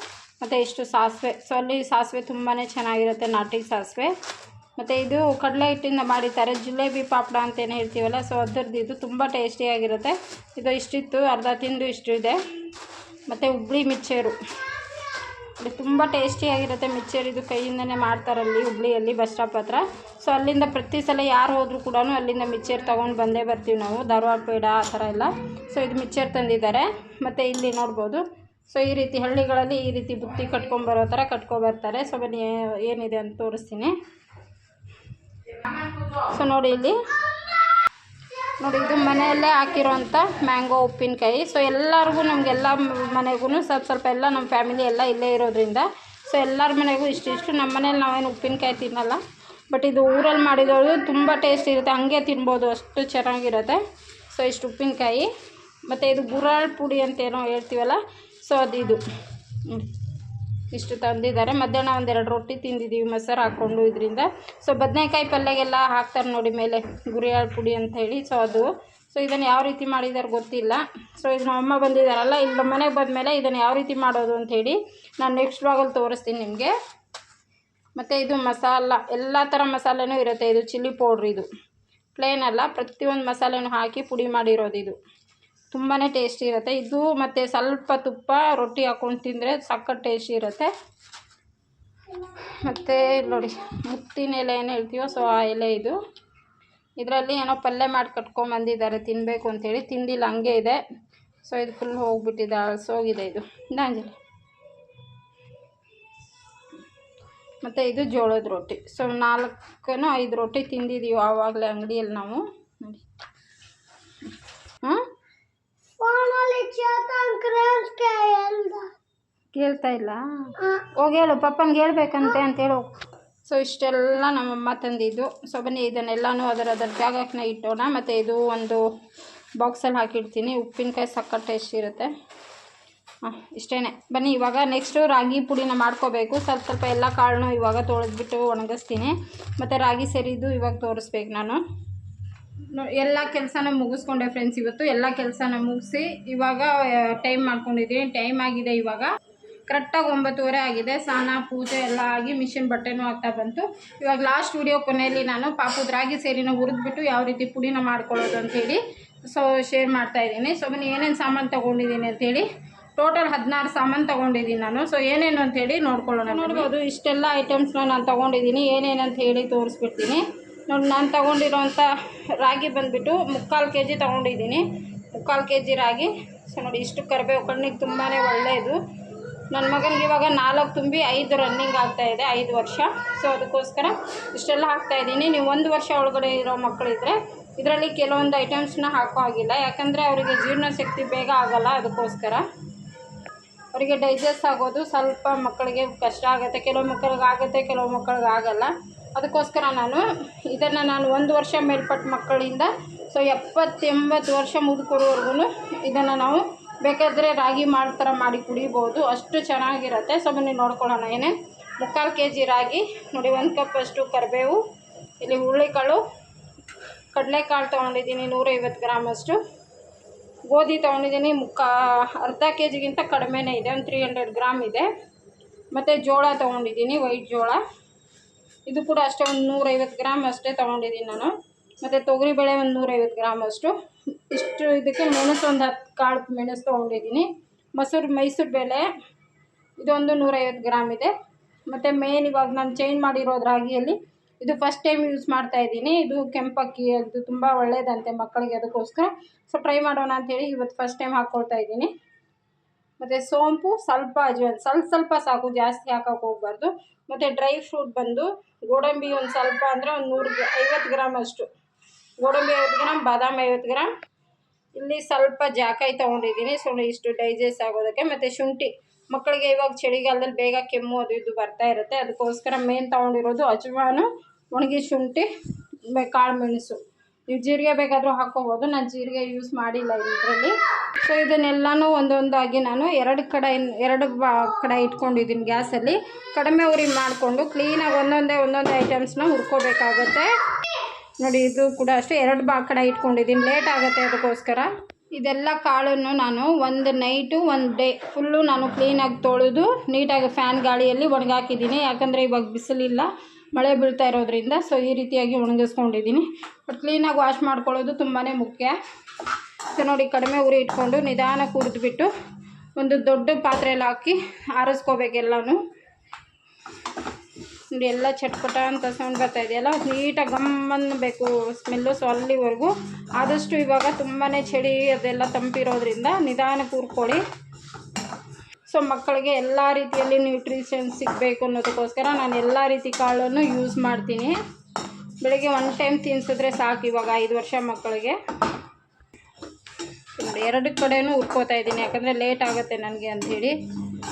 ಮತ್ತು ಇಷ್ಟು ಸಾಸಿವೆ. ಸೊ ಅಲ್ಲಿ ಸಾಸಿವೆ ತುಂಬಾ ಚೆನ್ನಾಗಿರುತ್ತೆ, ನಾಟಿ ಸಾಸಿವೆ. ಮತ್ತು ಇದು ಕಡಲೆ ಹಿಟ್ಟಿಂದ ಮಾಡಿದ್ದಾರೆ. ಜಿಲೇಬಿ ಪಾಪಡ ಅಂತೇನು ಹೇಳ್ತೀವಲ್ಲ, ಸೊ ಅದರದ್ದು ಇದು ತುಂಬ ಟೇಸ್ಟಿಯಾಗಿರುತ್ತೆ ಇದು ಇಷ್ಟಿತ್ತು, ಅರ್ಧ ತಿಂದು ಇಷ್ಟು ಇದೆ. ಮತ್ತು ಹುಬ್ಳಿ ಮಿಚ್ಚರು ಇದು ತುಂಬ ಟೇಸ್ಟಿಯಾಗಿರುತ್ತೆ ಮಿಕ್ಚರ್ ಇದು ಕೈಯಿಂದನೇ ಮಾಡ್ತಾರಲ್ಲಿ ಹುಬ್ಳಿಯಲ್ಲಿ ಬಸ್ ಸ್ಟಾಪ್ ಹತ್ರ. ಸೊ ಅಲ್ಲಿಂದ ಪ್ರತಿ ಸಲ ಯಾರು ಹೋದರೂ ಕೂಡ ಅಲ್ಲಿಂದ ಮಿಕ್ಚರ್ ತೊಗೊಂಡು ಬಂದೇ ಬರ್ತೀವಿ ನಾವು. ಧಾರವಾಡ ಪೇಡ ಆ ಥರ ಎಲ್ಲ. ಸೊ ಇದು ಮಿಕ್ಚರ್ ತಂದಿದ್ದಾರೆ. ಮತ್ತು ಇಲ್ಲಿ ನೋಡ್ಬೋದು. ಸೊ ಈ ರೀತಿ ಹಳ್ಳಿಗಳಲ್ಲಿ ಈ ರೀತಿ ಬುತ್ತಿ ಕಟ್ಕೊಂಬರೋ ಥರ ಕಟ್ಕೊಬರ್ತಾರೆ ಸೊ ಬನ್ನಿ, ಏನಿದೆ ಅಂತ ತೋರಿಸ್ತೀನಿ. ಸೊ ನೋಡಿ ಇಲ್ಲಿ. ನೋಡಿ, ಇದು ಮನೆಯಲ್ಲೇ ಹಾಕಿರೋಂಥ ಮ್ಯಾಂಗೋ ಉಪ್ಪಿನಕಾಯಿ. ಸೊ ಎಲ್ಲರಿಗೂ ನಮಗೆಲ್ಲ ಮನೆಗೂ ಸ್ವಲ್ಪ ಸ್ವಲ್ಪ ಎಲ್ಲ ನಮ್ಮ ಫ್ಯಾಮಿಲಿ ಎಲ್ಲ ಇಲ್ಲೇ ಇರೋದ್ರಿಂದ. ಸೊ ಎಲ್ಲರ ಮನೆಗೂ ಇಷ್ಟಿಷ್ಟು ನಮ್ಮ ಮನೇಲಿ ನಾವೇನು ಉಪ್ಪಿನಕಾಯಿ ತಿನ್ನಲ್ಲ. ಬಟ್ ಇದು ಊರಲ್ಲಿ ಮಾಡಿದವರು ತುಂಬ ಟೇಸ್ಟ್ ಇರುತ್ತೆ. ಹಂಗೆ ತಿನ್ಬೋದು, ಅಷ್ಟು ಚೆನ್ನಾಗಿರುತ್ತೆ. ಸೊ ಇಷ್ಟು ಉಪ್ಪಿನಕಾಯಿ. ಮತ್ತು ಇದು ಗುರಾಳ್ ಪುಡಿ ಅಂತ ಏನೋ ಹೇಳ್ತೀವಲ್ಲ? ಸೊ ಅದು ಇದು ಇಷ್ಟು ತಂದಿದ್ದಾರೆ. ಮಧ್ಯಾಹ್ನ ಒಂದೆರಡು ರೊಟ್ಟಿ ತಿಂದಿದ್ದೀವಿ ಮೊಸರು ಹಾಕ್ಕೊಂಡು ಇದರಿಂದ. ಸೊ ಬದನೆಕಾಯಿ ಪಲ್ಯಗೆಲ್ಲ ಹಾಕ್ತಾರೆ ನೋಡಿ ಮೇಲೆ, ಗುರಿಯಾಳ ಪುಡಿ ಅಂತ ಹೇಳಿ. ಸೊ ಅದು. ಸೊ ಇದನ್ನು ಯಾವ ರೀತಿ ಮಾಡಿದ್ದಾರೆ ಗೊತ್ತಿಲ್ಲ. ಸೊ ಇದು ನಮ್ಮ ಅಮ್ಮ ಬಂದಿದ್ದಾರಲ್ಲ, ಇಲ್ಲಿ ನಮ್ಮ ಮನೆಗೆ ಬಂದಮೇಲೆ ಇದನ್ನು ಯಾವ ರೀತಿ ಮಾಡೋದು ಅಂತ ಹೇಳಿ ನಾನು ನೆಕ್ಸ್ಟ್ ಬ್ಲಾಗಲ್ಲಿ ತೋರಿಸ್ತೀನಿ ನಿಮಗೆ. ಮತ್ತು ಇದು ಮಸಾಲ, ಎಲ್ಲ ಥರ ಮಸಾಲೆನೂ ಇರುತ್ತೆ. ಇದು ಚಿಲ್ಲಿ ಪೌಡ್ರ್ ಇದು. ಪ್ಲೇನ್ ಅಲ್ಲ, ಪ್ರತಿಯೊಂದು ಮಸಾಲೆನೂ ಹಾಕಿ ಪುಡಿ ಮಾಡಿರೋದು ಇದು. ತುಂಬಾ ಟೇಸ್ಟಿ ಇರುತ್ತೆ. ಇದು ಮತ್ತು ಸ್ವಲ್ಪ ತುಪ್ಪ, ರೊಟ್ಟಿ ಹಾಕ್ಕೊಂಡು ತಿಂದರೆ ಸಖತ್ ಟೇಸ್ಟಿ ಇರುತ್ತೆ. ಮತ್ತು ನೋಡಿ, ಮುತ್ತಿನ ಎಲೆ ಏನು ಹೇಳ್ತೀವೋ, ಸೊ ಆ ಎಲೆ ಇದು. ಇದರಲ್ಲಿ ಏನೋ ಪಲ್ಯ ಮಾಡಿ ಕಟ್ಕೊಂಬಂದಿದ್ದಾರೆ ತಿನ್ನಬೇಕು ಅಂತೇಳಿ ತಿಂದಿಲ್ಲ, ಹಂಗೆ ಇದೆ. ಸೊ ಇದು ಫುಲ್ ಹೋಗ್ಬಿಟ್ಟಿದೆ ಅಳಸೋಗಿದೆ ಇದು. ದಾಂಜಲಿ ಮತ್ತು ಇದು ಜೋಳದ ರೊಟ್ಟಿ. ಸೊ ನಾಲ್ಕನೋ ಐದು ರೊಟ್ಟಿ ತಿಂದಿದ್ದೀವಿ ಆವಾಗಲೇ ಅಂಗಡಿಯಲ್ಲಿ ನಾವು. ನೋಡಿ. ಹಾಂ ಕೇಳ್ತಾ ಇಲ್ಲ? ಹೋಗಿ ಹೇಳು ಪಪ್ಪಂಗೆ ಹೇಳ್ಬೇಕಂತೆ ಅಂತೇಳು ಸೊ ಇಷ್ಟೆಲ್ಲ ನಮ್ಮಮ್ಮ ತಂದಿದ್ದು. ಸೊ ಬನ್ನಿ ಇದನ್ನೆಲ್ಲನೂ ಅದರ ಅದರ ಜಾಗಕ್ಕೆ ಇಟ್ಟೋಣ. ಮತ್ತು ಇದು ಒಂದು ಬಾಕ್ಸಲ್ಲಿ ಹಾಕಿಡ್ತೀನಿ. ಉಪ್ಪಿನಕಾಯಿ ಸಕ್ಕರೆ ಟೇಸ್ಟ್ ಇರುತ್ತೆ. ಹಾಂ ಇಷ್ಟೇ ಬನ್ನಿ ಇವಾಗ ನೆಕ್ಸ್ಟು ರಾಗಿ ಪುಡಿನ ಮಾಡ್ಕೋಬೇಕು. ಸ್ವಲ್ಪ ಸ್ವಲ್ಪ ಎಲ್ಲ ಕಾಳನ್ನು ಇವಾಗ ತೊಳೆದ್ಬಿಟ್ಟು ಒಣಗಿಸ್ತೀನಿ. ಮತ್ತು ರಾಗಿ ಸೇರಿದ್ದು ಇವಾಗ ತೋರಿಸ್ಬೇಕು ನಾನು. ಎಲ್ಲ ಕೆಲಸನ ಮುಗಿಸ್ಕೊಂಡೆ ಫ್ರೆಂಡ್ಸ್ ಇವತ್ತು. ಎಲ್ಲ ಕೆಲಸನ ಮುಗಿಸಿ ಇವಾಗ ಟೈಮ್ ಮಾಡ್ಕೊಂಡಿದ್ದೀನಿ ಟೈಮ್ ಆಗಿದೆ ಇವಾಗ. ಕರೆಕ್ಟಾಗಿ ಒಂಬತ್ತುವರೆ ಆಗಿದೆ. ಸ್ನಾನ, ಪೂಜೆ ಎಲ್ಲ ಆಗಿ ಮಿಷಿನ್ ಬಟ್ಟೆನೂ ಆಗ್ತಾ ಬಂತು. ಇವಾಗ ಲಾಸ್ಟ್ ವಿಡಿಯೋ ಕೊನೆಯಲ್ಲಿ ನಾನು ಪಾಪದ ರಾಗಿ ಸೇರಿನ ಹುರಿದ್ಬಿಟ್ಟು ಯಾವ ರೀತಿ ಪುಡಿನ ಮಾಡ್ಕೊಳ್ಳೋದು ಅಂತೇಳಿ ಸೊ ಶೇರ್ ಮಾಡ್ತಾ ಇದ್ದೀನಿ. ಸೊ ಬನ್ನಿ, ಏನೇನು ಸಾಮಾನು ತೊಗೊಂಡಿದ್ದೀನಿ ಅಂಥೇಳಿ ಟೋಟಲ್ ಹದಿನಾರು ಸಾಮಾನು ತೊಗೊಂಡಿದ್ದೀನಿ ನಾನು. ಸೊ ಏನೇನು ಅಂತೇಳಿ ನೋಡ್ಕೊಳ್ಳೋಣ ನೋಡ್ಬೋದು, ಇಷ್ಟೆಲ್ಲ ಐಟಮ್ಸ್ನ ನಾನು ತೊಗೊಂಡಿದ್ದೀನಿ. ಏನೇನು ಅಂತ ಹೇಳಿ ತೋರಿಸ್ಬಿಡ್ತೀನಿ. ನೋಡಿ, ನಾನು ತೊಗೊಂಡಿರೋಂಥ ರಾಗಿ ಬಂದುಬಿಟ್ಟು ಮುಕ್ಕಾಲು ಕೆ ಜಿ ತೊಗೊಂಡಿದ್ದೀನಿ. ಮುಕ್ಕಾಲು ಕೆ ಜಿ ರಾಗಿ. ಸೊ ನೋಡಿ, ಇಷ್ಟು ಕರಿಬೇವು ಕಣ್ಣಿಗೆ ತುಂಬಾ ಒಳ್ಳೆಯದು. ನನ್ನ ಮಗನಿಗೆ ಇವಾಗ ನಾಲ್ಕು ತುಂಬಿ ಐದು ರನ್ನಿಂಗ್ ಆಗ್ತಾ ಇದೆ, ಐದು ವರ್ಷ. ಸೊ ಅದಕ್ಕೋಸ್ಕರ ಇಷ್ಟೆಲ್ಲ ಹಾಕ್ತಾ ಇದ್ದೀನಿ. ನೀವು ಒಂದು ವರ್ಷ ಒಳಗಡೆ ಇರೋ ಮಕ್ಕಳಿದ್ರೆ ಇದರಲ್ಲಿ ಕೆಲವೊಂದು ಐಟಮ್ಸ್ನ ಹಾಕೋ ಆಗಿಲ್ಲ ಯಾಕಂದರೆ ಅವರಿಗೆ ಜೀರ್ಣಶಕ್ತಿ ಬೇಗ ಆಗೋಲ್ಲ ಅದಕ್ಕೋಸ್ಕರ. ಅವರಿಗೆ ಡೈಜೆಸ್ಟ್ ಆಗೋದು ಸ್ವಲ್ಪ ಮಕ್ಕಳಿಗೆ ಕಷ್ಟ ಆಗುತ್ತೆ. ಕೆಲವು ಮಕ್ಕಳಿಗೆ ಆಗುತ್ತೆ, ಕೆಲವು ಮಕ್ಕಳಿಗೆ ಆಗಲ್ಲ. ಅದಕ್ಕೋಸ್ಕರ ನಾನು ಇದನ್ನು ನಾನು ಒಂದು ವರ್ಷ ಮೇಲ್ಪಟ್ಟ ಮಕ್ಕಳಿಂದ ಸೊ ಎಪ್ಪತ್ತೆಂಬತ್ತು ವರ್ಷ ಮುದುಕರವರೆಗೂ ಇದನ್ನು ನಾವು ಬೇಕಾದರೆ ರಾಗಿ ಮಾಲ್ ಥರ ಮಾಡಿ ಕುಡಿಬೋದು. ಅಷ್ಟು ಚೆನ್ನಾಗಿರುತ್ತೆ. ಸೊ ಬನ್ನಿ ನೋಡ್ಕೊಳ್ಳೋಣ ಏನೇ. ಮುಕ್ಕಾಲು ಕೆ ಜಿ ರಾಗಿ, ನೋಡಿ ಒಂದು ಕಪ್ ಅಷ್ಟು ಕರಿಬೇವು, ಇಲ್ಲಿ ಹುರುಳಿಕಾಳು, ಕಡಲೆಕಾಳು ತೊಗೊಂಡಿದ್ದೀನಿ ನೂರೈವತ್ತು ಗ್ರಾಮಷ್ಟು ಗೋಧಿ ತೊಗೊಂಡಿದ್ದೀನಿ ಮುಕ್ಕಾ, ಅರ್ಧ ಕೆ ಜಿಗಿಂತ ಕಡಿಮೆನೇ ಇದೆ. ಒಂದು ತ್ರೀ ಹಂಡ್ರೆಡ್ ಗ್ರಾಮ್ ಇದೆ. ಮತ್ತು ಜೋಳ ತೊಗೊಂಡಿದ್ದೀನಿ ವೈಟ್ ಜೋಳ. ಇದು ಕೂಡ ಅಷ್ಟೇ, ಒಂದು ನೂರೈವತ್ತು ಗ್ರಾಮ್ ಅಷ್ಟೇ ತೊಗೊಂಡಿದ್ದೀನಿ ನಾನು. ಮತ್ತು ತೊಗರಿಬೇಳೆ ಒಂದು ನೂರೈವತ್ತು ಗ್ರಾಮ್ ಅಷ್ಟು. ಇಷ್ಟು ಇದಕ್ಕೆ ಮೆಣಸು ಒಂದು ಹತ್ತು ಕಾಳು ಮೆಣಸು ತೊಗೊಂಡಿದ್ದೀನಿ. ಮೊಸರು, ಮೈಸೂರು ಬೇಳೆ, ಇದೊಂದು ನೂರೈವತ್ತು ಗ್ರಾಮ್ ಇದೆ. ಮತ್ತು ಮೇನ್ ಇವಾಗ ನಾನು ಚೇಂಜ್ ಮಾಡಿರೋ ರಾಗಿಯಲ್ಲಿ ಇದು ಫಸ್ಟ್ ಟೈಮ್ ಯೂಸ್ ಮಾಡ್ತಾ ಇದ್ದೀನಿ. ಇದು ಕೆಂಪಕ್ಕಿ, ಅದು ತುಂಬ ಒಳ್ಳೆಯದಂತೆ ಮಕ್ಕಳಿಗೆ ಅದಕ್ಕೋಸ್ಕರ. ಸೊ ಟ್ರೈ ಮಾಡೋಣ ಅಂತೇಳಿ ಇವತ್ತು ಫಸ್ಟ್ ಟೈಮ್ ಹಾಕ್ಕೊಳ್ತಾ ಇದ್ದೀನಿ. ಮತ್ತು ಸೋಂಪು ಸ್ವಲ್ಪ ಅಜ್ವಾನ್ ಸ್ವಲ್ಪ ಸ್ವಲ್ಪ ಸಾಕು, ಜಾಸ್ತಿ ಹಾಕೋಕೆ ಹೋಗ್ಬಾರ್ದು. ಮತ್ತು ಡ್ರೈ ಫ್ರೂಟ್ ಬಂದು ಗೋಡಂಬಿ ಒಂದು ಸ್ವಲ್ಪ ಅಂದರೆ ಒಂದು ನೂರು ಐವತ್ತು ಗ್ರಾಮ್ ಅಷ್ಟು. ಗೋಡಂಬಿ ಐವತ್ತು ಗ್ರಾಮ್, ಬಾದಾಮಿ ಐವತ್ತು ಗ್ರಾಮ್. ಇಲ್ಲಿ ಸ್ವಲ್ಪ ಜಾಕಾಯಿ ತೊಗೊಂಡಿದ್ದೀನಿ, ಸೊ ಇಷ್ಟು ಡೈಜೆಸ್ಟ್ ಆಗೋದಕ್ಕೆ. ಮತ್ತು ಶುಂಠಿ, ಮಕ್ಕಳಿಗೆ ಇವಾಗ ಚಳಿಗಾಲದಲ್ಲಿ ಬೇಗ ಕೆಮ್ಮು ಅದು ಇದು ಬರ್ತಾ ಇರುತ್ತೆ. ಅದಕ್ಕೋಸ್ಕರ ಮೇನ್ ತೊಗೊಂಡಿರೋದು ಅಜ್ವಾನು, ಒಣಗಿ ಶುಂಠಿ ಕಾಳು ಮೆಣಸು. ನೀವು ಜೀರಿಗೆ ಬೇಕಾದರೂ ಹಾಕ್ಕೋಬೋದು. ನಾನು ಜೀರಿಗೆ ಯೂಸ್ ಮಾಡಿಲ್ಲ ಇದರಲ್ಲಿ. ಸೊ ಇದನ್ನೆಲ್ಲನೂ ಒಂದೊಂದಾಗಿ ನಾನು ಎರಡು ಕಡೆ, ಎರಡು ಬಾ, ಕಡೆ ಇಟ್ಕೊಂಡಿದ್ದೀನಿ ಗ್ಯಾಸಲ್ಲಿ. ಕಡಿಮೆ ಉರಿ ಮಾಡಿಕೊಂಡು ಕ್ಲೀನಾಗಿ ಒಂದೊಂದೇ ಒಂದೊಂದೇ ಐಟಮ್ಸ್ನ ಹುರ್ಕೋಬೇಕಾಗತ್ತೆ. ನೋಡಿ, ಇದು ಕೂಡ ಅಷ್ಟೇ. ಎರಡು ಬಾ, ಕಡೆ ಇಟ್ಕೊಂಡಿದ್ದೀನಿ. ಲೇಟ್ ಆಗುತ್ತೆ ಅದಕ್ಕೋಸ್ಕರ. ಇದೆಲ್ಲ ಕಾಳನ್ನು ನಾನು ಒಂದು ನೈಟು ಒಂದು ಡೇ ಫುಲ್ಲು ನಾನು ಕ್ಲೀನಾಗಿ ತೊಳೆದು ನೀಟಾಗಿ ಫ್ಯಾನ್ ಗಾಳಿಯಲ್ಲಿ ಒಣಗಾಕಿದ್ದೀನಿ. ಯಾಕಂದರೆ ಇವಾಗ ಬಿಸಿಲಿಲ್ಲ. ಮಳೆ ಬೀಳ್ತಾ ಇರೋದ್ರಿಂದ ಸೊ ಈ ರೀತಿಯಾಗಿ ಒಣಗಿಸ್ಕೊಂಡಿದ್ದೀನಿ. ಬಟ್ ಕ್ಲೀನಾಗಿ ವಾಶ್ ಮಾಡ್ಕೊಳ್ಳೋದು ತುಂಬಾ ಮುಖ್ಯ. ಸೊ ನೋಡಿ, ಕಡಿಮೆ ಉರಿ ಇಟ್ಕೊಂಡು ನಿಧಾನಕ್ಕೆ ಹುರಿದ್ಬಿಟ್ಟು ಒಂದು ದೊಡ್ಡ ಪಾತ್ರೆಯಲ್ಲಿ ಹಾಕಿ ಆರಿಸ್ಕೋಬೇಕೆಲ್ಲನೂ ನೋಡಿ, ಎಲ್ಲ ಚಟ್ಪಟ ಅಂತ ಸೌಂಡ್ ಬರ್ತಾ ಇದೆಯಲ್ಲ? ನೀಟಾಗಿ ಗಮ್ಮನ್ನಬೇಕು ಸ್ಮೆಲ್ಲು ಸೊ ಅಲ್ಲಿವರೆಗೂ. ಆದಷ್ಟು ಇವಾಗ ತುಂಬಾ ಚಳಿ ಅದೆಲ್ಲ ತಂಪಿರೋದ್ರಿಂದ ನಿಧಾನಕ್ಕೆ ಹುರ್ಕೊಳ್ಳಿ ಸೊ ಮಕ್ಕಳಿಗೆ ಎಲ್ಲ ರೀತಿಯಲ್ಲಿ ನ್ಯೂಟ್ರಿಷನ್ ಸಿಗಬೇಕು ಅನ್ನೋದಕ್ಕೋಸ್ಕರ ನಾನು ಎಲ್ಲ ರೀತಿ ಕಾಳನ್ನು ಯೂಸ್ ಮಾಡ್ತೀನಿ. ಬೆಳಗ್ಗೆ ಒನ್ ಟೈಮ್ ತಿನ್ಸಿದ್ರೆ ಸಾಕು ಇವಾಗ ಐದು ವರ್ಷ ಮಕ್ಕಳಿಗೆ. ಎರಡು ಕಡೆಯೂ ಉಟ್ಕೋತಾ ಇದ್ದೀನಿ. ಯಾಕಂದರೆ ಲೇಟ್ ಆಗುತ್ತೆ ನನಗೆ ಅಂಥೇಳಿ.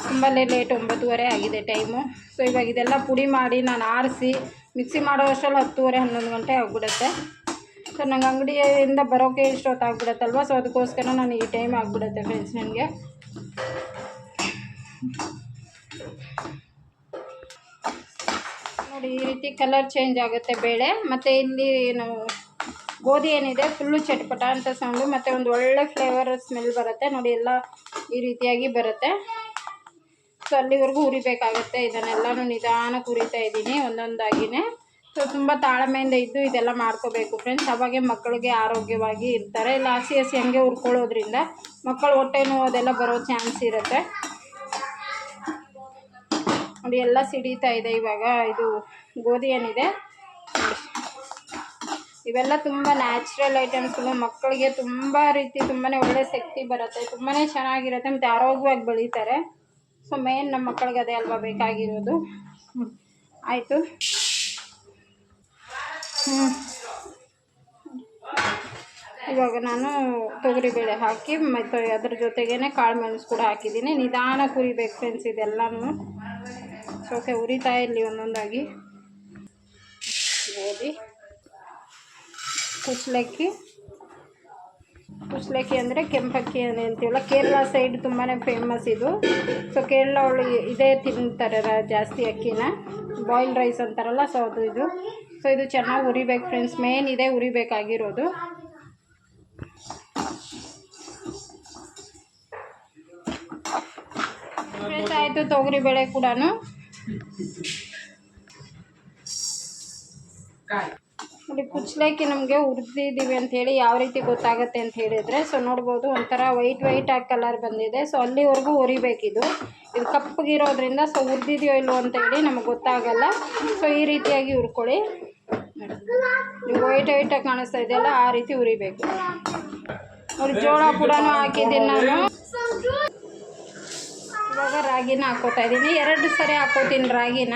ತುಂಬಾ ಲೇಟ್ ಒಂಬತ್ತುವರೆ ಆಗಿದೆ ಟೈಮು ಸೊ ಇವಾಗ ಇದೆಲ್ಲ ಪುಡಿ ಮಾಡಿ ನಾನು ಆರಿಸಿ ಮಿಕ್ಸಿ ಮಾಡೋ ಅಷ್ಟರಲ್ಲಿ ಹತ್ತುವರೆ, ಹನ್ನೊಂದು ಗಂಟೆ ಆಗಿಬಿಡುತ್ತೆ. ಸೊ ನಂಗೆ ಅಂಗಡಿಯಿಂದ ಬರೋಕೆ ಇಷ್ಟೊತ್ತು ಆಗ್ಬಿಡುತ್ತಲ್ವ ಸೊ ಅದಕ್ಕೋಸ್ಕರ ನಾನು ಈ ಟೈಮ್ ಆಗಿಬಿಡುತ್ತೆ ಫ್ರೆಂಡ್ಸ್ ನನಗೆ. ನೋಡಿ, ಈ ರೀತಿ ಕಲರ್ ಚೇಂಜ್ ಆಗುತ್ತೆ ಬೇಳೆ. ಮತ್ತು ಇಲ್ಲಿ ಏನು ಗೋಧಿ ಏನಿದೆ ಫುಲ್ಲು ಚಟ್ಪಟ ಅಂತ ಸೌಂಡು ಮತ್ತು ಒಂದು ಒಳ್ಳೆ ಫ್ಲೇವರ್ ಸ್ಮೆಲ್ ಬರುತ್ತೆ. ನೋಡಿ, ಎಲ್ಲ ಈ ರೀತಿಯಾಗಿ ಬರುತ್ತೆ. ಸೊ ಅಲ್ಲಿವರೆಗೂ ಹುರಿಬೇಕಾಗುತ್ತೆ. ಇದನ್ನೆಲ್ಲನೂ ನಿಧಾನಕ್ಕೆ ಹುರಿತಾ ಇದ್ದೀನಿ, ಒಂದೊಂದಾಗಿನೇ. ಸೊ ತುಂಬ ತಾಳ್ಮೆಯಿಂದ ಇದ್ದು ಇದೆಲ್ಲ ಮಾಡ್ಕೋಬೇಕು ಫ್ರೆಂಡ್ಸ್ ಅವಾಗೆ ಮಕ್ಕಳಿಗೆ ಆರೋಗ್ಯವಾಗಿ ಇರ್ತಾರೆ. ಇಲ್ಲ, ಹಸಿ ಹಸಿ ಹಂಗೆ ಹುರ್ಕೊಳ್ಳೋದ್ರಿಂದ ಮಕ್ಕಳು ಹೊಟ್ಟೆ ನೋವು ಅದೆಲ್ಲ ಬರೋ ಚಾನ್ಸ್ ಇರುತ್ತೆ. ನೋಡಿ, ಎಲ್ಲ ಸಿಡಿತಾ ಇದೆ ಇವಾಗ. ಇದು ಗೋಧಿ ಏನಿದೆ. ಇವೆಲ್ಲ ತುಂಬ ನ್ಯಾಚುರಲ್ ಐಟಮ್ಸ್ಗಳು ಮಕ್ಕಳಿಗೆ ತುಂಬ ರೀತಿ ತುಂಬಾ ಒಳ್ಳೆ ಶಕ್ತಿ ಬರುತ್ತೆ. ತುಂಬಾ ಚೆನ್ನಾಗಿರುತ್ತೆ, ಮತ್ತು ಆರೋಗ್ಯವಾಗಿ ಬೆಳೀತಾರೆ. ಸೊ ಮೇನ್ ನಮ್ಮ ಮಕ್ಕಳಿಗೆ ಅದೇ ಅಲ್ವಾ ಬೇಕಾಗಿರೋದು. ಆಯಿತು. ಹ್ಞೂ ಇವಾಗ ನಾನು ತೊಗರಿಬೇಳೆ ಹಾಕಿ, ಮತ್ತು ಅದ್ರ ಜೊತೆಗೇ ಕಾಳು ಮೆಣಸು ಕೂಡ ಹಾಕಿದ್ದೀನಿ. ನಿಧಾನ ಕುರಿಬೇಕು ಫ್ರೆಂಡ್ಸ್ ಇದೆಲ್ಲನೂ. ಸೋಕೆ ಉರಿತಾ ಇರಲಿ ಒಂದೊಂದಾಗಿ. ಗೋಧಿ ಕುಚ್ಚಲಕ್ಕಿ ಕುಚ್ಚಲಕ್ಕಿ ಅಂದರೆ ಕೆಂಪಕ್ಕಿ ಅನ್ನೇ ಅಂತೀವಲ್ಲ, ಕೇರಳ ಸೈಡ್ ತುಂಬಾ ಫೇಮಸ್ ಇದು. ಸೊ ಕೇರಳ ಅವಳು ಇದೇ ತಿಂತಾರೆ ಜಾಸ್ತಿ ಅಕ್ಕಿನ. ಬಾಯ್ಲ್ ರೈಸ್ ಅಂತಾರಲ್ಲ ಸೊ ಅದು ಇದು. ಸೊ ಇದು ಚೆನ್ನಾಗಿ ಉರಿಬೇಕು ಫ್ರೆಂಡ್ಸ್ ಮೇನ್ ಇದೆ ಉರಿಬೇಕಾಗಿರೋದು. ಫ್ರೆಂಡ್ಸ್ ಆಯಿತು ತೊಗರಿಬೇಳೆ ಕೂಡ ನೋಡಿ ಕುಚ್ಚಲಕ್ಕಿ ನಮಗೆ ಉರಿದಿದ್ದೀವಿ ಅಂತ ಹೇಳಿ ಯಾವ ರೀತಿ ಗೊತ್ತಾಗುತ್ತೆ ಅಂತ ಹೇಳಿದರೆ ಸೊ ನೋಡ್ಬೋದು ಒಂಥರ ವೈಟ್ ವೈಟ್ ಆಗಿ ಕಲರ್ ಬಂದಿದೆ. ಸೊ ಅಲ್ಲಿವರೆಗೂ ಉರಿಬೇಕಿದು ಇದು ಕಪ್ಪಗಿರೋದ್ರಿಂದ ಸೊ ಉರಿದಿದೆಯೋ ಇಲ್ಲೋ ಅಂತ ಹೇಳಿ ನಮಗೆ ಗೊತ್ತಾಗಲ್ಲ. ಸೊ ಈ ರೀತಿಯಾಗಿ ಹುರ್ಕೊಳ್ಳಿ. ನೀವು ವೈಟ್ ವೈಟಾಗಿ ಕಾಣಿಸ್ತಾ ಇದೆಯಲ್ಲ ಆ ರೀತಿ ಉರಿಬೇಕು ಅವ್ರ ಜೋಳ ಕೂಡ ಹಾಕಿದ್ದೀನಿ ನಾನು. ಇವಾಗ ರಾಗಿನ ಹಾಕೋತಾ ಇದ್ದೀನಿ. ಎರಡು ಸರಿ ಹಾಕೋತೀನಿ ರಾಗಿನ.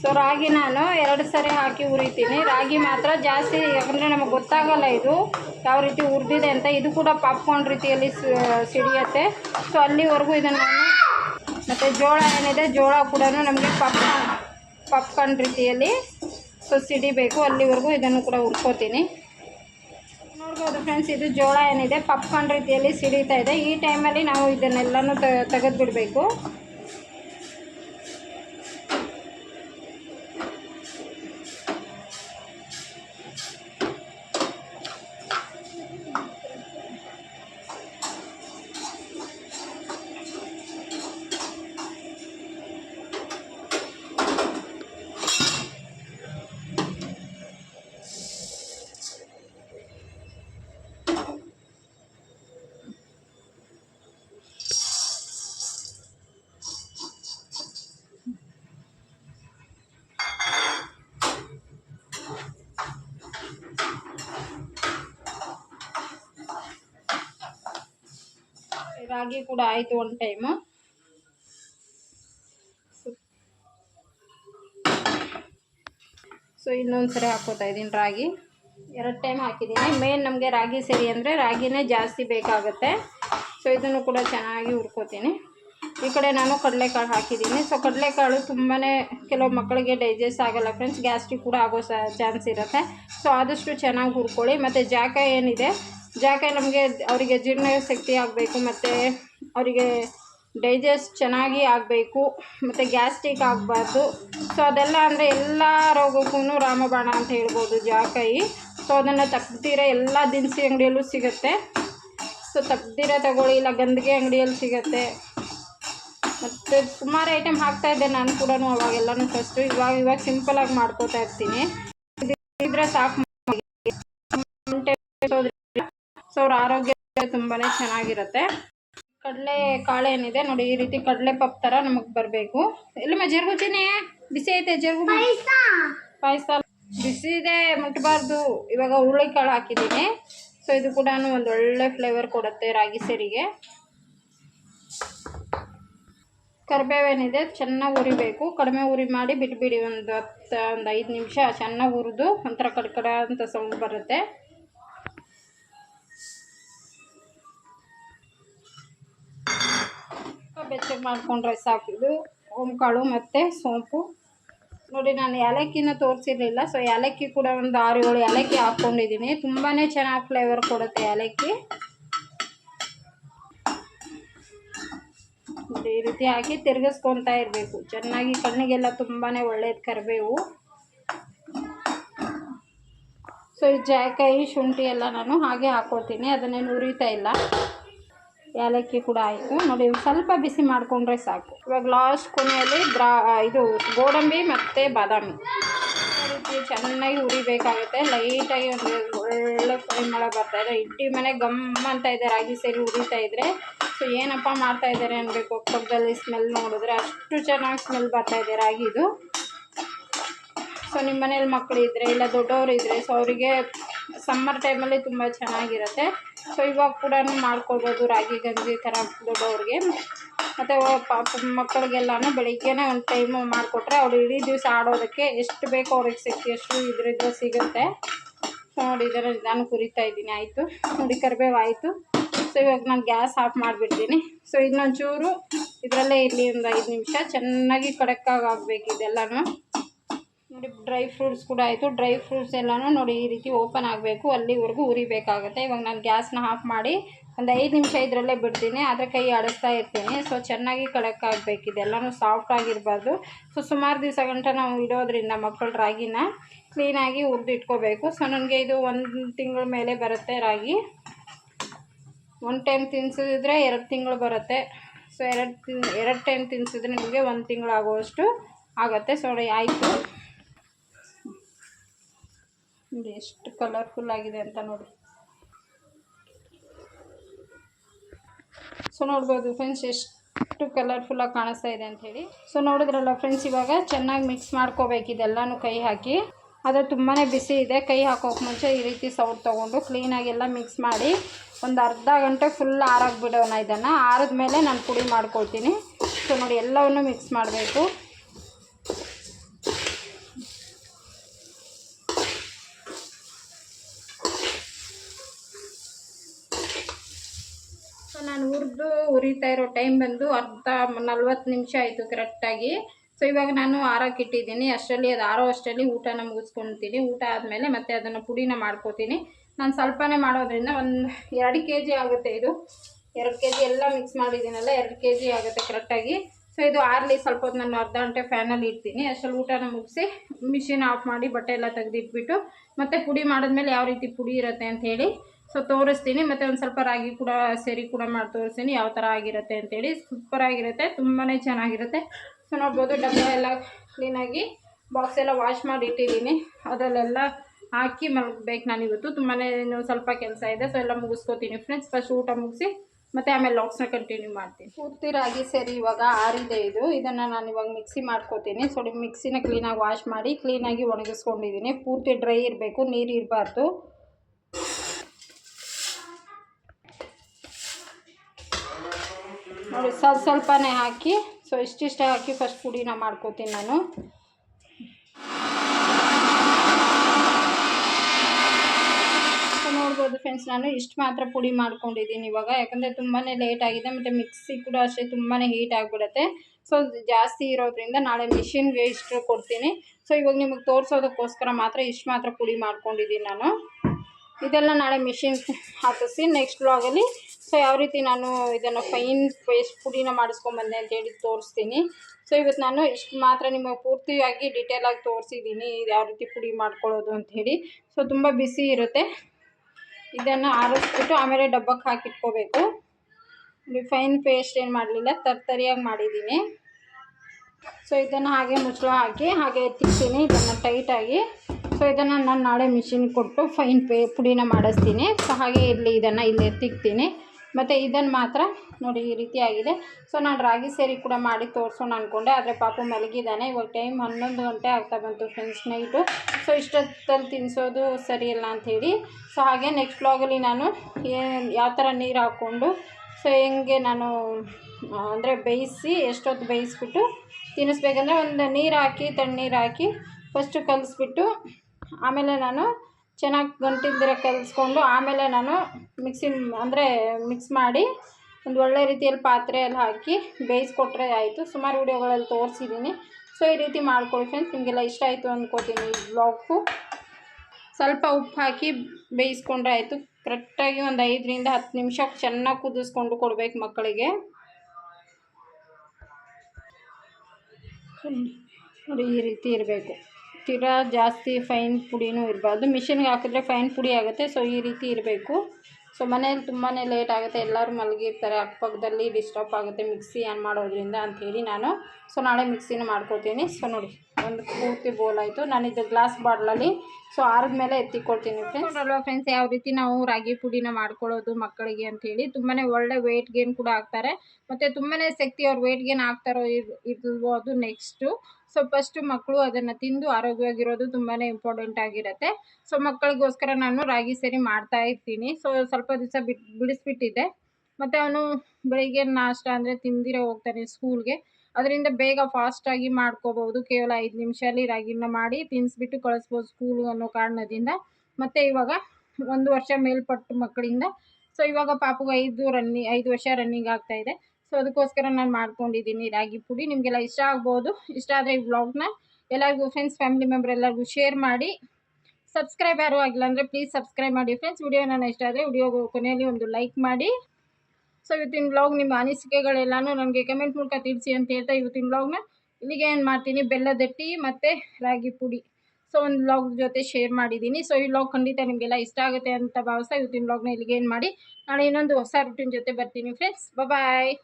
ಸೊ ರಾಗಿ ನಾನು ಎರಡು ಸರಿ ಹಾಕಿ ಹುರಿತೀನಿ. ರಾಗಿ ಮಾತ್ರ ಜಾಸ್ತಿ, ಯಾಕಂದರೆ ನಮಗೆ ಗೊತ್ತಾಗಲ್ಲ ಇದು ಯಾವ ರೀತಿ ಹುರಿದಿದೆ ಅಂತ. ಇದು ಕೂಡ ಪಾಪ್ಕಾರ್ನ್ ರೀತಿಯಲ್ಲಿ ಸಿಡಿಯತ್ತೆ. ಸೊ ಅಲ್ಲಿವರೆಗೂ ಇದನ್ನು ನಾನು ಮತ್ತು ಜೋಳ ಏನಿದೆ, ಜೋಳ ಕೂಡ ನಮಗೆ ಪಾಪ್ಕಾರ್ನ್ ಪಾಪ್ಕಾರ್ನ್ ರೀತಿಯಲ್ಲಿ ಸೊ ಸಿಡಿಬೇಕು. ಅಲ್ಲಿವರೆಗೂ ಇದನ್ನು ಕೂಡ ಹುರ್ಕೋತೀನಿ. ನೋಡ್ಬೋದು ಫ್ರೆಂಡ್ಸ್ ಇದು ಜೋಳ ಏನಿದೆ ಪಪ್ಕಾರ್ನ್ ರೀತಿಯಲ್ಲಿ ಸಿಡಿತಾ ಇದೆ. ಈ ಟೈಮಲ್ಲಿ ನಾವು ಇದನ್ನೆಲ್ಲನೂ ತೆಗೆದು ರಾಗಿ ಕೂಡ ಆಯಿತು ಒಂದು ಟೈಮು ಸೊ ಇನ್ನೊಂದು ಸರಿ ಹಾಕೋತಾ ಇದ್ದೀನಿ ರಾಗಿ. ಎರಡು ಟೈಮ್ ಹಾಕಿದ್ದೀನಿ. ಮೇನ್ ನಮಗೆ ರಾಗಿ ಸರಿ ಅಂದರೆ ರಾಗಿನೇ ಜಾಸ್ತಿ ಬೇಕಾಗುತ್ತೆ. ಸೊ ಇದನ್ನು ಕೂಡ ಚೆನ್ನಾಗಿ ಹುರ್ಕೋತೀನಿ. ಈ ಕಡೆ ನಾನು ಕಡಲೆಕಾಳು ಹಾಕಿದ್ದೀನಿ. ಸೊ ಕಡಲೆಕಾಳು ತುಂಬಾ ಕೆಲವು ಮಕ್ಕಳಿಗೆ ಡೈಜೆಸ್ಟ್ ಆಗೋಲ್ಲ ಫ್ರೆಂಡ್ಸ್ ಗ್ಯಾಸ್ಟ್ರಿಕ್ ಕೂಡ ಆಗೋ ಸ ಚಾನ್ಸ್ ಇರುತ್ತೆ. ಸೊ ಆದಷ್ಟು ಚೆನ್ನಾಗಿ ಹುರ್ಕೊಳ್ಳಿ. ಮತ್ತು ಜಾಕ ಏನಿದೆ ಜಾಕಾಯಿ ನಮಗೆ ಅವರಿಗೆ ಜೀರ್ಣ ಶಕ್ತಿ ಆಗಬೇಕು, ಮತ್ತು ಅವರಿಗೆ ಡೈಜೆಸ್ಟ್ ಚೆನ್ನಾಗಿ ಆಗಬೇಕು, ಮತ್ತು ಗ್ಯಾಸ್ಟ್ರಿಕ್ ಆಗಬಾರ್ದು. ಸೊ ಅದೆಲ್ಲ ಅಂದರೆ ಎಲ್ಲ ರೋಗಕ್ಕೂ ರಾಮಬಾಣ ಅಂತ ಹೇಳ್ಬೋದು ಜಾಕಾಯಿ ಸೊ ಅದನ್ನು ತಪ್ಪದಿರ ಎಲ್ಲ ದಿನಸಿ ಅಂಗಡಿಯಲ್ಲೂ ಸಿಗುತ್ತೆ. ಸೊ ತಪ್ಪದಿರ ತಗೊಳ್ಳಿ, ಇಲ್ಲ ಗಂದಿಗೆ ಅಂಗಡಿಯಲ್ಲಿ ಸಿಗುತ್ತೆ. ಮತ್ತು ಸುಮಾರು ಐಟಮ್ ಹಾಕ್ತಾ ಇದ್ದೆ ನಾನು ಕೂಡ ಅವಾಗೆಲ್ಲನೂ ಫಸ್ಟು ಇವಾಗ ಇವಾಗ ಸಿಂಪಲಾಗಿ ಮಾಡ್ಕೋತಾ ಇರ್ತೀನಿ. ಇದ್ರೆ ಸಾಕು. ಸೊ ಅವ್ರ ಆರೋಗ್ಯ ತುಂಬಾನೇ ಚೆನ್ನಾಗಿರುತ್ತೆ. ಕಡಲೆ ಕಾಳು ಏನಿದೆ ನೋಡಿ, ಈ ರೀತಿ ಕಡಲೆ ಪಪ್ ಥರ ನಮಗೆ ಬರಬೇಕು. ಇಲ್ಲಮ್ಮ ತಿನ್ನಿ. ಬಿಸಿ ಐತೆ, ಜರ್ಗು. ಪಾಯಸ. ಬಿಸಿ ಇದೆ ಮುಟ್ಟಬಾರ್ದು ಇವಾಗ ಹುರುಳಿಕಾಳು ಹಾಕಿದ್ದೀನಿ. ಸೊ ಇದು ಕೂಡ ಒಂದು ಒಳ್ಳೆ ಫ್ಲೇವರ್ ಕೊಡುತ್ತೆ ರಾಗಿ ಸೇರಿಗೆ. ಕರಿಬೇವೇನಿದೆ ಚೆನ್ನಾಗಿ ಉರಿಬೇಕು ಕಡಿಮೆ ಉರಿ ಮಾಡಿ ಬಿಟ್ಬಿಡಿ, ಒಂದು ಹತ್ತು, ಒಂದು ಐದು ನಿಮಿಷ ಚೆನ್ನಾಗಿ ಹುರಿದು, ಒಂಥರ ಕಡ್ಕಡ ಅಂತ ಸೌಂಡ್ ಬರುತ್ತೆ. ಮಾಡ್ಕೊಂಡ್ರೆ ಸಾಕು. ಇದು ಓಂಕಾಳು ಮತ್ತು ಸೋಂಪು. ನೋಡಿ, ನಾನು ಏಲಕ್ಕಿನ ತೋರಿಸಿರಲಿಲ್ಲ. ಸೊ ಏಲಕ್ಕಿ ಕೂಡ ಒಂದು ಆರು ಏಳು ಏಲಕ್ಕಿ ಹಾಕ್ಕೊಂಡಿದ್ದೀನಿ. ತುಂಬಾ ಚೆನ್ನಾಗಿ ಫ್ಲೇವರ್ ಕೊಡುತ್ತೆ ಏಲಕ್ಕಿ. ಈ ರೀತಿ ಹಾಕಿ ತಿರ್ಗಿಸ್ಕೊತಾ ಇರಬೇಕು. ಚೆನ್ನಾಗಿ ಕಣ್ಣಿಗೆಲ್ಲ ತುಂಬಾ ಒಳ್ಳೇದು ಕರಿಬೇವು. ಸೊ ಈ ಜಾಯಕಾಯಿ ಶುಂಠಿ ಎಲ್ಲ ನಾನು ಹಾಗೆ ಹಾಕ್ಕೊಳ್ತೀನಿ ಅದನ್ನೇನು ಉರಿತಾ ಇಲ್ಲ. ಏಲಕ್ಕಿ ಕೂಡ ಆಯಿತು. ನೋಡಿ ಸ್ವಲ್ಪ ಬಿಸಿ ಮಾಡಿಕೊಂಡ್ರೆ ಸಾಕು. ಇವಾಗ ಲಾಸ್ಟ್ ಕೊನೆಯಲ್ಲಿ ದ್ರಾ ಇದು ಗೋಡಂಬಿ ಮತ್ತು ಬಾದಾಮಿ. ರೀತಿ ಚೆನ್ನಾಗಿ ಉರಿಬೇಕಾಗುತ್ತೆ ಲೈಟಾಗಿ ಒಂದು ಒಳ್ಳೆ ಪರಿಮಳ ಬರ್ತಾ ಇದೆ. ಇಡ್ಲಿ ಮನೆ ಗಮ್ ಅಂತ ಇದೆ, ರಾಗಿ ಸೇರಿ ಉರಿತಾ ಇದ್ರೆ. ಸೊ ಏನಪ್ಪ ಮಾಡ್ತಾ ಇದ್ದಾರೆ ಅನ್ಬೇಕು? ಪಕ್ಕದಲ್ಲಿ ಸ್ಮೆಲ್ ನೋಡಿದ್ರೆ ಅಷ್ಟು ಚೆನ್ನಾಗಿ ಸ್ಮೆಲ್ ಬರ್ತಾ ಇದೆ ರಾಗಿದು ಸೊ ನಿಮ್ಮ ಮನೇಲಿ ಮಕ್ಕಳಿದ್ರೆ ಇಲ್ಲ ದೊಡ್ಡವರು ಸೊ ಅವರಿಗೆ ಸಮ್ಮರ್ ಟೈಮಲ್ಲಿ ತುಂಬ ಚೆನ್ನಾಗಿರುತ್ತೆ. ಸೊ ಇವಾಗ ಕೂಡ ಮಾಡ್ಕೊಳ್ಬೋದು ರಾಗಿ, ಗಂಜಿ ಥರ ದೊಡ್ಡವ್ರಿಗೆ. ಮತ್ತು ಪಾಪ ಮಕ್ಕಳಿಗೆಲ್ಲನೂ ಬೆಳಿಗ್ಗೆನೇ ಒಂದು ಟೈಮು ಮಾಡಿಕೊಟ್ರೆ ಅವ್ರು ಇಡೀ ದಿವಸ ಆಡೋದಕ್ಕೆ ಎಷ್ಟು ಬೇಕೋ ಅವ್ರಿಗೆ ಶಕ್ತಿ ಎಷ್ಟು ಇದ್ರಿಂದ ಸಿಗುತ್ತೆ. ನೋಡಿ, ಇದರ ನಾನು ಕುರಿತಾ ಇದ್ದೀನಿ. ಆಯಿತು. ನೋಡಿ, ಕರಿಬೇವು ಆಯಿತು. ಸೊ ಇವಾಗ ನಾನು ಗ್ಯಾಸ್ ಆಫ್ ಮಾಡಿಬಿಡ್ತೀನಿ. ಸೊ ಇನ್ನೊಂಚೂರು ಇದರಲ್ಲೇ ಇರಲಿ ಒಂದು ಐದು ನಿಮಿಷ. ಚೆನ್ನಾಗಿ ಕಡಕ್ಕಾಗಿ ಆಗಬೇಕು ಇದೆಲ್ಲನೂ. ಡ್ರೈ ಫ್ರೂಟ್ಸ್ ಕೂಡ ಆಯಿತು. ಡ್ರೈ ಫ್ರೂಟ್ಸ್ ಎಲ್ಲನೂ ನೋಡಿ ಈ ರೀತಿ ಓಪನ್ ಆಗಬೇಕು. ಅಲ್ಲಿವರೆಗೂ ಉರಿಬೇಕಾಗುತ್ತೆ. ಇವಾಗ ನಾನು ಗ್ಯಾಸ್ನ ಆಫ್ ಮಾಡಿ ಒಂದು ಐದು ನಿಮಿಷ ಇದರಲ್ಲೇ ಬಿಡ್ತೀನಿ. ಆದರೆ ಕೈ ಆಡಿಸ್ತಾ ಇರ್ತೀನಿ. ಸೊ ಚೆನ್ನಾಗಿ ಕಡಕ್ ಆಗಬೇಕು. ಇದೆಲ್ಲನೂ ಸಾಫ್ಟ್ ಆಗಿರಬಾರ್ದು. ಸೊ ಸುಮಾರು ದಿವಸ ಗಂಟ ನಾವು ಇಡೋದ್ರಿಂದ ಮಕ್ಕಳು ರಾಗಿನ ಕ್ಲೀನಾಗಿ ಹುರಿದು ಇಟ್ಕೋಬೇಕು. ಸೊ ನನಗೆ ಇದು ಒಂದು ತಿಂಗಳ ಮೇಲೆ ಬರುತ್ತೆ ರಾಗಿ. ಒಂದು ಟೈಮ್ ತಿನ್ಸಿದ್ರೆ ಎರಡು ತಿಂಗಳು ಬರುತ್ತೆ. ಸೊ ಎರಡು ಎರಡು ಟೈಮ್ ತಿನ್ಸಿದ್ರೆ ನಿಮಗೆ ಒಂದು ತಿಂಗಳಾಗುವಷ್ಟು ಆಗುತ್ತೆ. ಸೊ ಆಯಿತು. ನೋಡಿ ಎಷ್ಟು ಕಲರ್ಫುಲ್ ಆಗಿದೆ ಅಂತ ನೋಡಿ. ಸೊ ನೋಡ್ಬೋದು ಫ್ರೆಂಡ್ಸ್ ಎಷ್ಟು ಕಲರ್ಫುಲ್ಲಾಗಿ ಕಾಣಿಸ್ತಾ ಇದೆ ಅಂತ ಹೇಳಿ. ಸೊ ನೋಡಿದ್ರಲ್ಲ ಫ್ರೆಂಡ್ಸ್ ಇವಾಗ ಚೆನ್ನಾಗಿ ಮಿಕ್ಸ್ ಮಾಡ್ಕೋಬೇಕು ಇದೆಲ್ಲನೂ ಕೈ ಹಾಕಿ. ಅದು ತುಂಬಾ ಬಿಸಿ ಇದೆ. ಕೈ ಹಾಕೋಕೆ ಮುಂಚೆ ಈ ರೀತಿ ಸೌಟ್ ತೊಗೊಂಡು ಕ್ಲೀನಾಗಿ ಎಲ್ಲ ಮಿಕ್ಸ್ ಮಾಡಿ ಒಂದು ಅರ್ಧ ಗಂಟೆ ಫುಲ್ ಆರಾಗಿ ಬಿಡೋಣ ಇದನ್ನು. ಆರಿದ ಮೇಲೆ ನಾನು ಪುಡಿ ಮಾಡ್ಕೊಳ್ತೀನಿ. ಸೊ ನೋಡಿ ಎಲ್ಲವನ್ನು ಮಿಕ್ಸ್ ಮಾಡಬೇಕು ಸೊ ನಾನು ಹುರಿದು ಉರಿತಾ ಇರೋ ಟೈಮ್ ಬಂದು ಅರ್ಧ ನಲ್ವತ್ತು ನಿಮಿಷ ಆಯಿತು ಕರೆಕ್ಟಾಗಿ ಸೊ ಇವಾಗ ನಾನು ಆರಕ್ಕೆ ಇಟ್ಟಿದ್ದೀನಿ. ಅಷ್ಟರಲ್ಲಿ ಅದು ಆರೋ ಅಷ್ಟರಲ್ಲಿ ಊಟನ ಮುಗಿಸ್ಕೊಳ್ತೀನಿ ಊಟ ಆದಮೇಲೆ ಮತ್ತೆ ಅದನ್ನು ಪುಡಿನ ಮಾಡ್ಕೋತೀನಿ. ನಾನು ಸ್ವಲ್ಪನೇ ಮಾಡೋದ್ರಿಂದ ಒಂದು ಎರಡು ಕೆ ಜಿ ಆಗುತ್ತೆ ಇದು. ಎರಡು ಕೆ ಜಿ ಎಲ್ಲ ಮಿಕ್ಸ್ ಮಾಡಿದ್ದೀನಲ್ಲ, ಎರಡು ಕೆ ಜಿ ಆಗುತ್ತೆ ಕರೆಕ್ಟಾಗಿ ಸೊ ಇದು ಆರಲಿ ಸ್ವಲ್ಪ ಹೊತ್ತು ನಾನು ಅರ್ಧ ಗಂಟೆ ಫ್ಯಾನಲ್ಲಿ ಇಡ್ತೀನಿ. ಅಷ್ಟರಲ್ಲಿ ಊಟನ ಮುಗಿಸಿ ಮಿಷಿನ್ ಆಫ್ ಮಾಡಿ ಬಟ್ಟೆ ಎಲ್ಲ ತೆಗೆದಿಟ್ಬಿಟ್ಟು ಮತ್ತೆ ಪುಡಿ ಮಾಡಿದ್ಮೇಲೆ ಯಾವ ರೀತಿ ಪುಡಿ ಇರುತ್ತೆ ಅಂತ ಹೇಳಿ ಸೊ ತೋರಿಸ್ತೀನಿ. ಮತ್ತು ಒಂದು ಸ್ವಲ್ಪ ರಾಗಿ ಕೂಡ ಸೇರಿ ಕೂಡ ಮಾಡಿ ತೋರಿಸ್ತೀನಿ. ಯಾವ ಥರ ಆಗಿರುತ್ತೆ ಅಂತೇಳಿ. ಸೂಪರ್ ಆಗಿರುತ್ತೆ. ತುಂಬಾ ಚೆನ್ನಾಗಿರುತ್ತೆ. ಸೊ ನೋಡ್ಬೋದು, ಡಬ್ಬ ಎಲ್ಲ ಕ್ಲೀನಾಗಿ ಬಾಕ್ಸ್ ಎಲ್ಲ ವಾಶ್ ಮಾಡಿ ಇಟ್ಟಿದ್ದೀನಿ. ಅದರಲ್ಲೆಲ್ಲ ಹಾಕಿ ಮಲಗಬೇಕು ನಾನು ಇವತ್ತು ತುಂಬಾ ಇನ್ನೂ ಸ್ವಲ್ಪ ಕೆಲಸ ಇದೆ. ಸೊ ಎಲ್ಲ ಮುಗಿಸ್ಕೋತೀನಿ ಫ್ರೆಂಡ್ಸ್ ಫಸ್ಟ್ ಊಟ ಮುಗಿಸಿ, ಮತ್ತು ಆಮೇಲೆ ಲಾಕ್ಸ್ನ ಕಂಟಿನ್ಯೂ ಮಾಡ್ತೀನಿ. ಪೂರ್ತಿ ರಾಗಿ ಸರಿ ಇವಾಗ ಆರಿದೆ ಇದು. ಇದನ್ನು ನಾನು ಇವಾಗ ಮಿಕ್ಸಿ ಮಾಡ್ಕೋತೀನಿ. ಸೊ ಮಿಕ್ಸಿನ ಕ್ಲೀನಾಗಿ ವಾಶ್ ಮಾಡಿ ಕ್ಲೀನಾಗಿ ಒಣಗಿಸ್ಕೊಂಡಿದ್ದೀನಿ. ಪೂರ್ತಿ ಡ್ರೈ ಇರಬೇಕು, ನೀರು ಇರಬಾರ್ದು. ನೋಡಿ, ಸ್ವಲ್ಪ ಸ್ವಲ್ಪನೇ ಹಾಕಿ, ಸೊ ಇಷ್ಟಿಷ್ಟೇ ಹಾಕಿ ಫಸ್ಟ್ ಪುಡಿನ ಮಾಡ್ಕೋತೀನಿ ನಾನು. ನೋಡ್ಬೋದು ಫ್ರೆಂಡ್ಸ್ ನಾನು ಇಷ್ಟು ಮಾತ್ರ ಪುಡಿ ಮಾಡ್ಕೊಂಡಿದ್ದೀನಿ ಇವಾಗ. ಯಾಕಂದರೆ ತುಂಬಾ ಲೇಟ್ ಆಗಿದೆ, ಮತ್ತು ಮಿಕ್ಸಿ ಕೂಡ ಅಷ್ಟೇ ತುಂಬಾ ಹೀಟ್ ಆಗಿಬಿಡುತ್ತೆ. ಸೊ ಜಾಸ್ತಿ ಇರೋದ್ರಿಂದ ನಾಳೆ ಮಿಷಿನ್ಗೆ ಇಷ್ಟು ಕೊಡ್ತೀನಿ. ಸೊ ಇವಾಗ ನಿಮಗೆ ತೋರಿಸೋದಕ್ಕೋಸ್ಕರ ಮಾತ್ರ ಇಷ್ಟು ಮಾತ್ರ ಪುಡಿ ಮಾಡ್ಕೊಂಡಿದ್ದೀನಿ ನಾನು. ಇದೆಲ್ಲ ನಾಳೆ ಮಿಷಿನ್ ಹಾಕಿಸಿ ನೆಕ್ಸ್ಟ್ ಬ್ಲಾಗಲ್ಲಿ ಸೊ ಯಾವ ರೀತಿ ನಾನು ಇದನ್ನು ಫೈನ್ ಪೇಸ್ಟ್ ಪುಡಿನ ಮಾಡಿಸ್ಕೊಂಬಂದೆ ಅಂತೇಳಿ ತೋರಿಸ್ತೀನಿ. ಸೊ ಇವತ್ತು ನಾನು ಇಷ್ಟು ಮಾತ್ರ ನಿಮಗೆ ಪೂರ್ತಿಯಾಗಿ ಡಿಟೇಲಾಗಿ ತೋರಿಸಿದ್ದೀನಿ ಇದು ಯಾವ ರೀತಿ ಪುಡಿ ಮಾಡ್ಕೊಳ್ಳೋದು ಅಂಥೇಳಿ ಸೊ ತುಂಬ ಬಿಸಿ ಇರುತ್ತೆ. ಇದನ್ನು ಆರಿಸ್ಬಿಟ್ಟು ಆಮೇಲೆ ಡಬ್ಬಕ್ಕೆ ಹಾಕಿಟ್ಕೋಬೇಕು. ಫೈನ್ ಪೇಸ್ಟ್ ಏನು ಮಾಡಲಿಲ್ಲ, ತರ್ತರಿಯಾಗಿ ಮಾಡಿದ್ದೀನಿ. ಸೊ ಇದನ್ನು ಹಾಗೆ ಮುಚ್ಚಳ ಹಾಕಿ ಹಾಗೆ ಎತ್ತಿಕ್ತೀನಿ ಇದನ್ನು ಟೈಟಾಗಿ ಸೊ ಇದನ್ನು ನಾನು ನಾಳೆ ಮಿಷಿನ್ ಕೊಟ್ಟು ಫೈನ್ ಪೇ ಪುಡಿನ ಮಾಡಿಸ್ತೀನಿ. ಸೊ ಹಾಗೆ ಇಲ್ಲಿ ಇದನ್ನು ಇಲ್ಲಿ ತಿಕ್ತೀನಿ. ಮತ್ತು ಇದನ್ನು ಮಾತ್ರ ನೋಡಿ ಈ ರೀತಿ ಆಗಿದೆ. ಸೊ ನಾನು ರಾಗಿ ಸೇರಿ ಕೂಡ ಮಾಡಿ ತೋರಿಸೋಣ ಅಂದ್ಕೊಂಡೆ ಆದರೆ ಪಾಪು ಮಲಗಿದ್ದಾನೆ. ಇವಾಗ ಟೈಮ್ ಹನ್ನೊಂದು ಗಂಟೆ ಆಗ್ತಾ ಬಂತು ಫ್ರೆಂಡ್ಸ್ ನೈಟು ಸೊ ಇಷ್ಟೊತ್ತಲ್ಲಿ ತಿನ್ನಿಸೋದು ಸರಿಯಿಲ್ಲ ಅಂಥೇಳಿ ಸೊ ಹಾಗೆ ನೆಕ್ಸ್ಟ್ ಬ್ಲಾಗಲ್ಲಿ ನಾನು ಯಾವ ಥರ ನೀರು ಹಾಕ್ಕೊಂಡು ಸೊ ಹೆಂಗೆ ನಾನು ಅಂದರೆ ಬೇಯಿಸಿ ಎಷ್ಟೊತ್ತು ಬೇಯಿಸ್ಬಿಟ್ಟು ತಿನ್ನಿಸ್ಬೇಕಂದ್ರೆ ಒಂದು ನೀರು ಹಾಕಿ, ತಣ್ಣೀರು ಹಾಕಿ ಫಸ್ಟು ಕಲಿಸ್ಬಿಟ್ಟು ಆಮೇಲೆ ನಾನು ಚೆನ್ನಾಗಿ ಗಂಟಿಲ್ದಿರ ಕಲಿಸ್ಕೊಂಡು ಆಮೇಲೆ ನಾನು ಮಿಕ್ಸಿ ಅಂದರೆ ಮಿಕ್ಸ್ ಮಾಡಿ ಒಂದು ಒಳ್ಳೆ ರೀತಿಯಲ್ಲಿ ಪಾತ್ರೆಯಲ್ಲಿ ಹಾಕಿ ಬೇಯಿಸ್ಕೊಟ್ರೆ ಆಯಿತು. ಸುಮಾರು ವೀಡಿಯೋಗಳಲ್ಲಿ ತೋರಿಸಿದ್ದೀನಿ. ಸೊ, ಈ ರೀತಿ ಮಾಡ್ಕೊಳ್ಳಿ ಫ್ರೆಂಡ್ಸ್ ನಿಮಗೆಲ್ಲ ಇಷ್ಟ ಆಯಿತು ಅಂದ್ಕೋತೀನಿ ಈ ಬ್ಲಾಗು ಸ್ವಲ್ಪ ಉಪ್ಪು ಹಾಕಿ ಬೇಯಿಸ್ಕೊಂಡ್ರೆ ಆಯಿತು. ಕರೆಕ್ಟಾಗಿ ಒಂದು ಐದರಿಂದ ಹತ್ತು ನಿಮಿಷ ಚೆನ್ನಾಗಿ ಕುದಿಸ್ಕೊಂಡು ಕೊಡಬೇಕು ಮಕ್ಕಳಿಗೆ. ನೋಡಿ ಈ ರೀತಿ ಇರಬೇಕು. ತೀರಾ ಜಾಸ್ತಿ ಫೈನ್ ಪುಡಿನೂ ಇರಬಾರ್ದು. ಮಿಷಿನ್ಗೆ ಹಾಕಿದ್ರೆ ಫೈನ್ ಪುಡಿ ಆಗುತ್ತೆ. ಸೊ ಈ ರೀತಿ ಇರಬೇಕು. ಸೊ ಮನೇಲಿ ತುಂಬಾ ಲೇಟ್ ಆಗುತ್ತೆ. ಎಲ್ಲರೂ ಮಲಗಿರ್ತಾರೆ. ಅಕ್ಕಪಕ್ಕದಲ್ಲಿ ಡಿಸ್ಟರ್ಬ್ ಆಗುತ್ತೆ. ಮಿಕ್ಸಿ ಆನ್ ಮಾಡೋದ್ರಿಂದ ಅಂಥೇಳಿ ನಾನು. ಸೊ ನಾಳೆ ಮಿಕ್ಸಿನ ಮಾಡ್ಕೊತೀನಿ ಸೊ ನೋಡಿ, ಒಂದು ಪೂರ್ತಿ ಬೋಲ್ ಆಯಿತು. ಇದು ಗ್ಲಾಸ್ ಬಾಟ್ಲಲ್ಲಿ ಸೊ ಆರಿದ್ಮೇಲೆ ಎತ್ತಿಕೊಳ್ತೀನಿ ಫ್ರೆಂಡ್ಸ್ ಫ್ರೆಂಡ್ಸ್ ಯಾವ ರೀತಿ ನಾವು ರಾಗಿ ಪುಡಿನ ಮಾಡ್ಕೊಳ್ಳೋದು ಮಕ್ಕಳಿಗೆ ಅಂಥೇಳಿ ತುಂಬಾ ಒಳ್ಳೆ ವೆಯ್ಟ್ ಗೇನ್ ಕೂಡ ಆಗ್ತಾರೆ. ಮತ್ತು ತುಂಬಾ ಶಕ್ತಿ ಅವ್ರು ವೆಯ್ಟ್ ಗೇನ್ ಆಗ್ತಾರೋ ಇಲ್ವೋ ಅದು ನೆಕ್ಸ್ಟು ಸೊ ಫಸ್ಟ್ ಮಕ್ಕಳು ಅದನ್ನು ತಿಂದು ಆರೋಗ್ಯವಾಗಿರೋದು ತುಂಬಾ ಇಂಪಾರ್ಟೆಂಟ್ ಆಗಿರುತ್ತೆ. ಸೊ ಮಕ್ಕಳಿಗೋಸ್ಕರ ನಾನು ರಾಗಿ ಸೇರಿ ಮಾಡ್ತಾ ಇರ್ತೀನಿ. ಸೊ ಸ್ವಲ್ಪ ದಿವಸ ಬಿಟ್ಟು ಬಿಡಿಸ್ಬಿಟ್ಟಿದ್ದೆ. ಮತ್ತು ಅವನು ಬೆಳಿಗ್ಗೆ ನಾಷ್ಟ ಅಂದರೆ ತಿಂದಿರೋ ಹೋಗ್ತಾನೆ ಸ್ಕೂಲ್ಗೆ ಅದರಿಂದ ಬೇಗ ಫಾಸ್ಟಾಗಿ ಮಾಡ್ಕೋಬೋದು ಕೇವಲ ಐದು ನಿಮಿಷದಲ್ಲಿ ರಾಗಿನ ಮಾಡಿ ತಿನ್ನಿಸ್ಬಿಟ್ಟು ಕಳಿಸ್ಬೋದು ಸ್ಕೂಲು ಅನ್ನೋ ಕಾರಣದಿಂದ. ಮತ್ತು ಇವಾಗ ಒಂದು ವರ್ಷ ಮೇಲ್ಪಟ್ಟು ಮಕ್ಕಳಿಂದ. ಸೊ ಇವಾಗ ಪಾಪುಗೆ ಐದು ರನ್ನಿ ಐದು ವರ್ಷ ರನ್ನಿಂಗ್ ಆಗ್ತಾ ಇದೆ. ಸೊ ಅದಕ್ಕೋಸ್ಕರ ನಾನು ಮಾಡ್ಕೊಂಡಿದ್ದೀನಿ ರಾಗಿ ಪುಡಿ. ನಿಮಗೆಲ್ಲ ಇಷ್ಟ ಆಗ್ಬೋದು. ಇಷ್ಟ ಆದರೆ ಈ ವ್ಲಾಗ್ನ ಎಲ್ಲರಿಗೂ ಫ್ರೆಂಡ್ಸ್ ಫ್ಯಾಮಿಲಿ ಮೆಂಬರ್ ಎಲ್ಲರಿಗೂ ಶೇರ್ ಮಾಡಿ. ಸಬ್ಸ್ಕ್ರೈಬ್ ಯಾರು ಆಗಿಲ್ಲ ಅಂದರೆ ಪ್ಲೀಸ್ ಸಬ್ಸ್ಕ್ರೈಬ್ ಮಾಡಿ ಫ್ರೆಂಡ್ಸ್ ವಿಡಿಯೋ ನಾನು ಇಷ್ಟ ಆದರೆ ವಿಡಿಯೋ ಕೊನೆಯಲ್ಲಿ ಒಂದು ಲೈಕ್ ಮಾಡಿ. ಸೊ ಇವತ್ತಿನ ಬ್ಲಾಗ್ ನಿಮ್ಮ ಅನಿಸಿಕೆಗಳೆಲ್ಲನೂ ನನಗೆ ಕಮೆಂಟ್ ಮೂಲಕ ತಿಳಿಸಿ ಅಂತ ಹೇಳ್ತಾ ಇವತ್ತಿನ ಬ್ಲಾಗ್ನ ಇಲ್ಲಿಗೆ ಏನು ಮಾಡ್ತೀನಿ? ಬೆಲ್ಲದ ಟೀ ಮತ್ತು ರಾಗಿ ಪುಡಿ. ಸೊ ಒಂದು ಬ್ಲಾಗ್ ಜೊತೆ ಶೇರ್ ಮಾಡಿದ್ದೀನಿ. ಸೊ ಈ ಬ್ಲಾಗ್ ಖಂಡಿತ ನಿಮಗೆಲ್ಲ ಇಷ್ಟ ಆಗುತ್ತೆ ಅಂತ ಭಾವಿಸ್ತಾ ಇವತ್ತಿನ ಬ್ಲಾಗ್ನ ಇಲ್ಲಿಗೆ ಏನು ಮಾಡಿ. ನಾಳೆ ಇನ್ನೊಂದು ಹೊಸ ರುಟೀನ್ ಜೊತೆ ಬರ್ತೀನಿ ಫ್ರೆಂಡ್ಸ್ ಬಾಯ್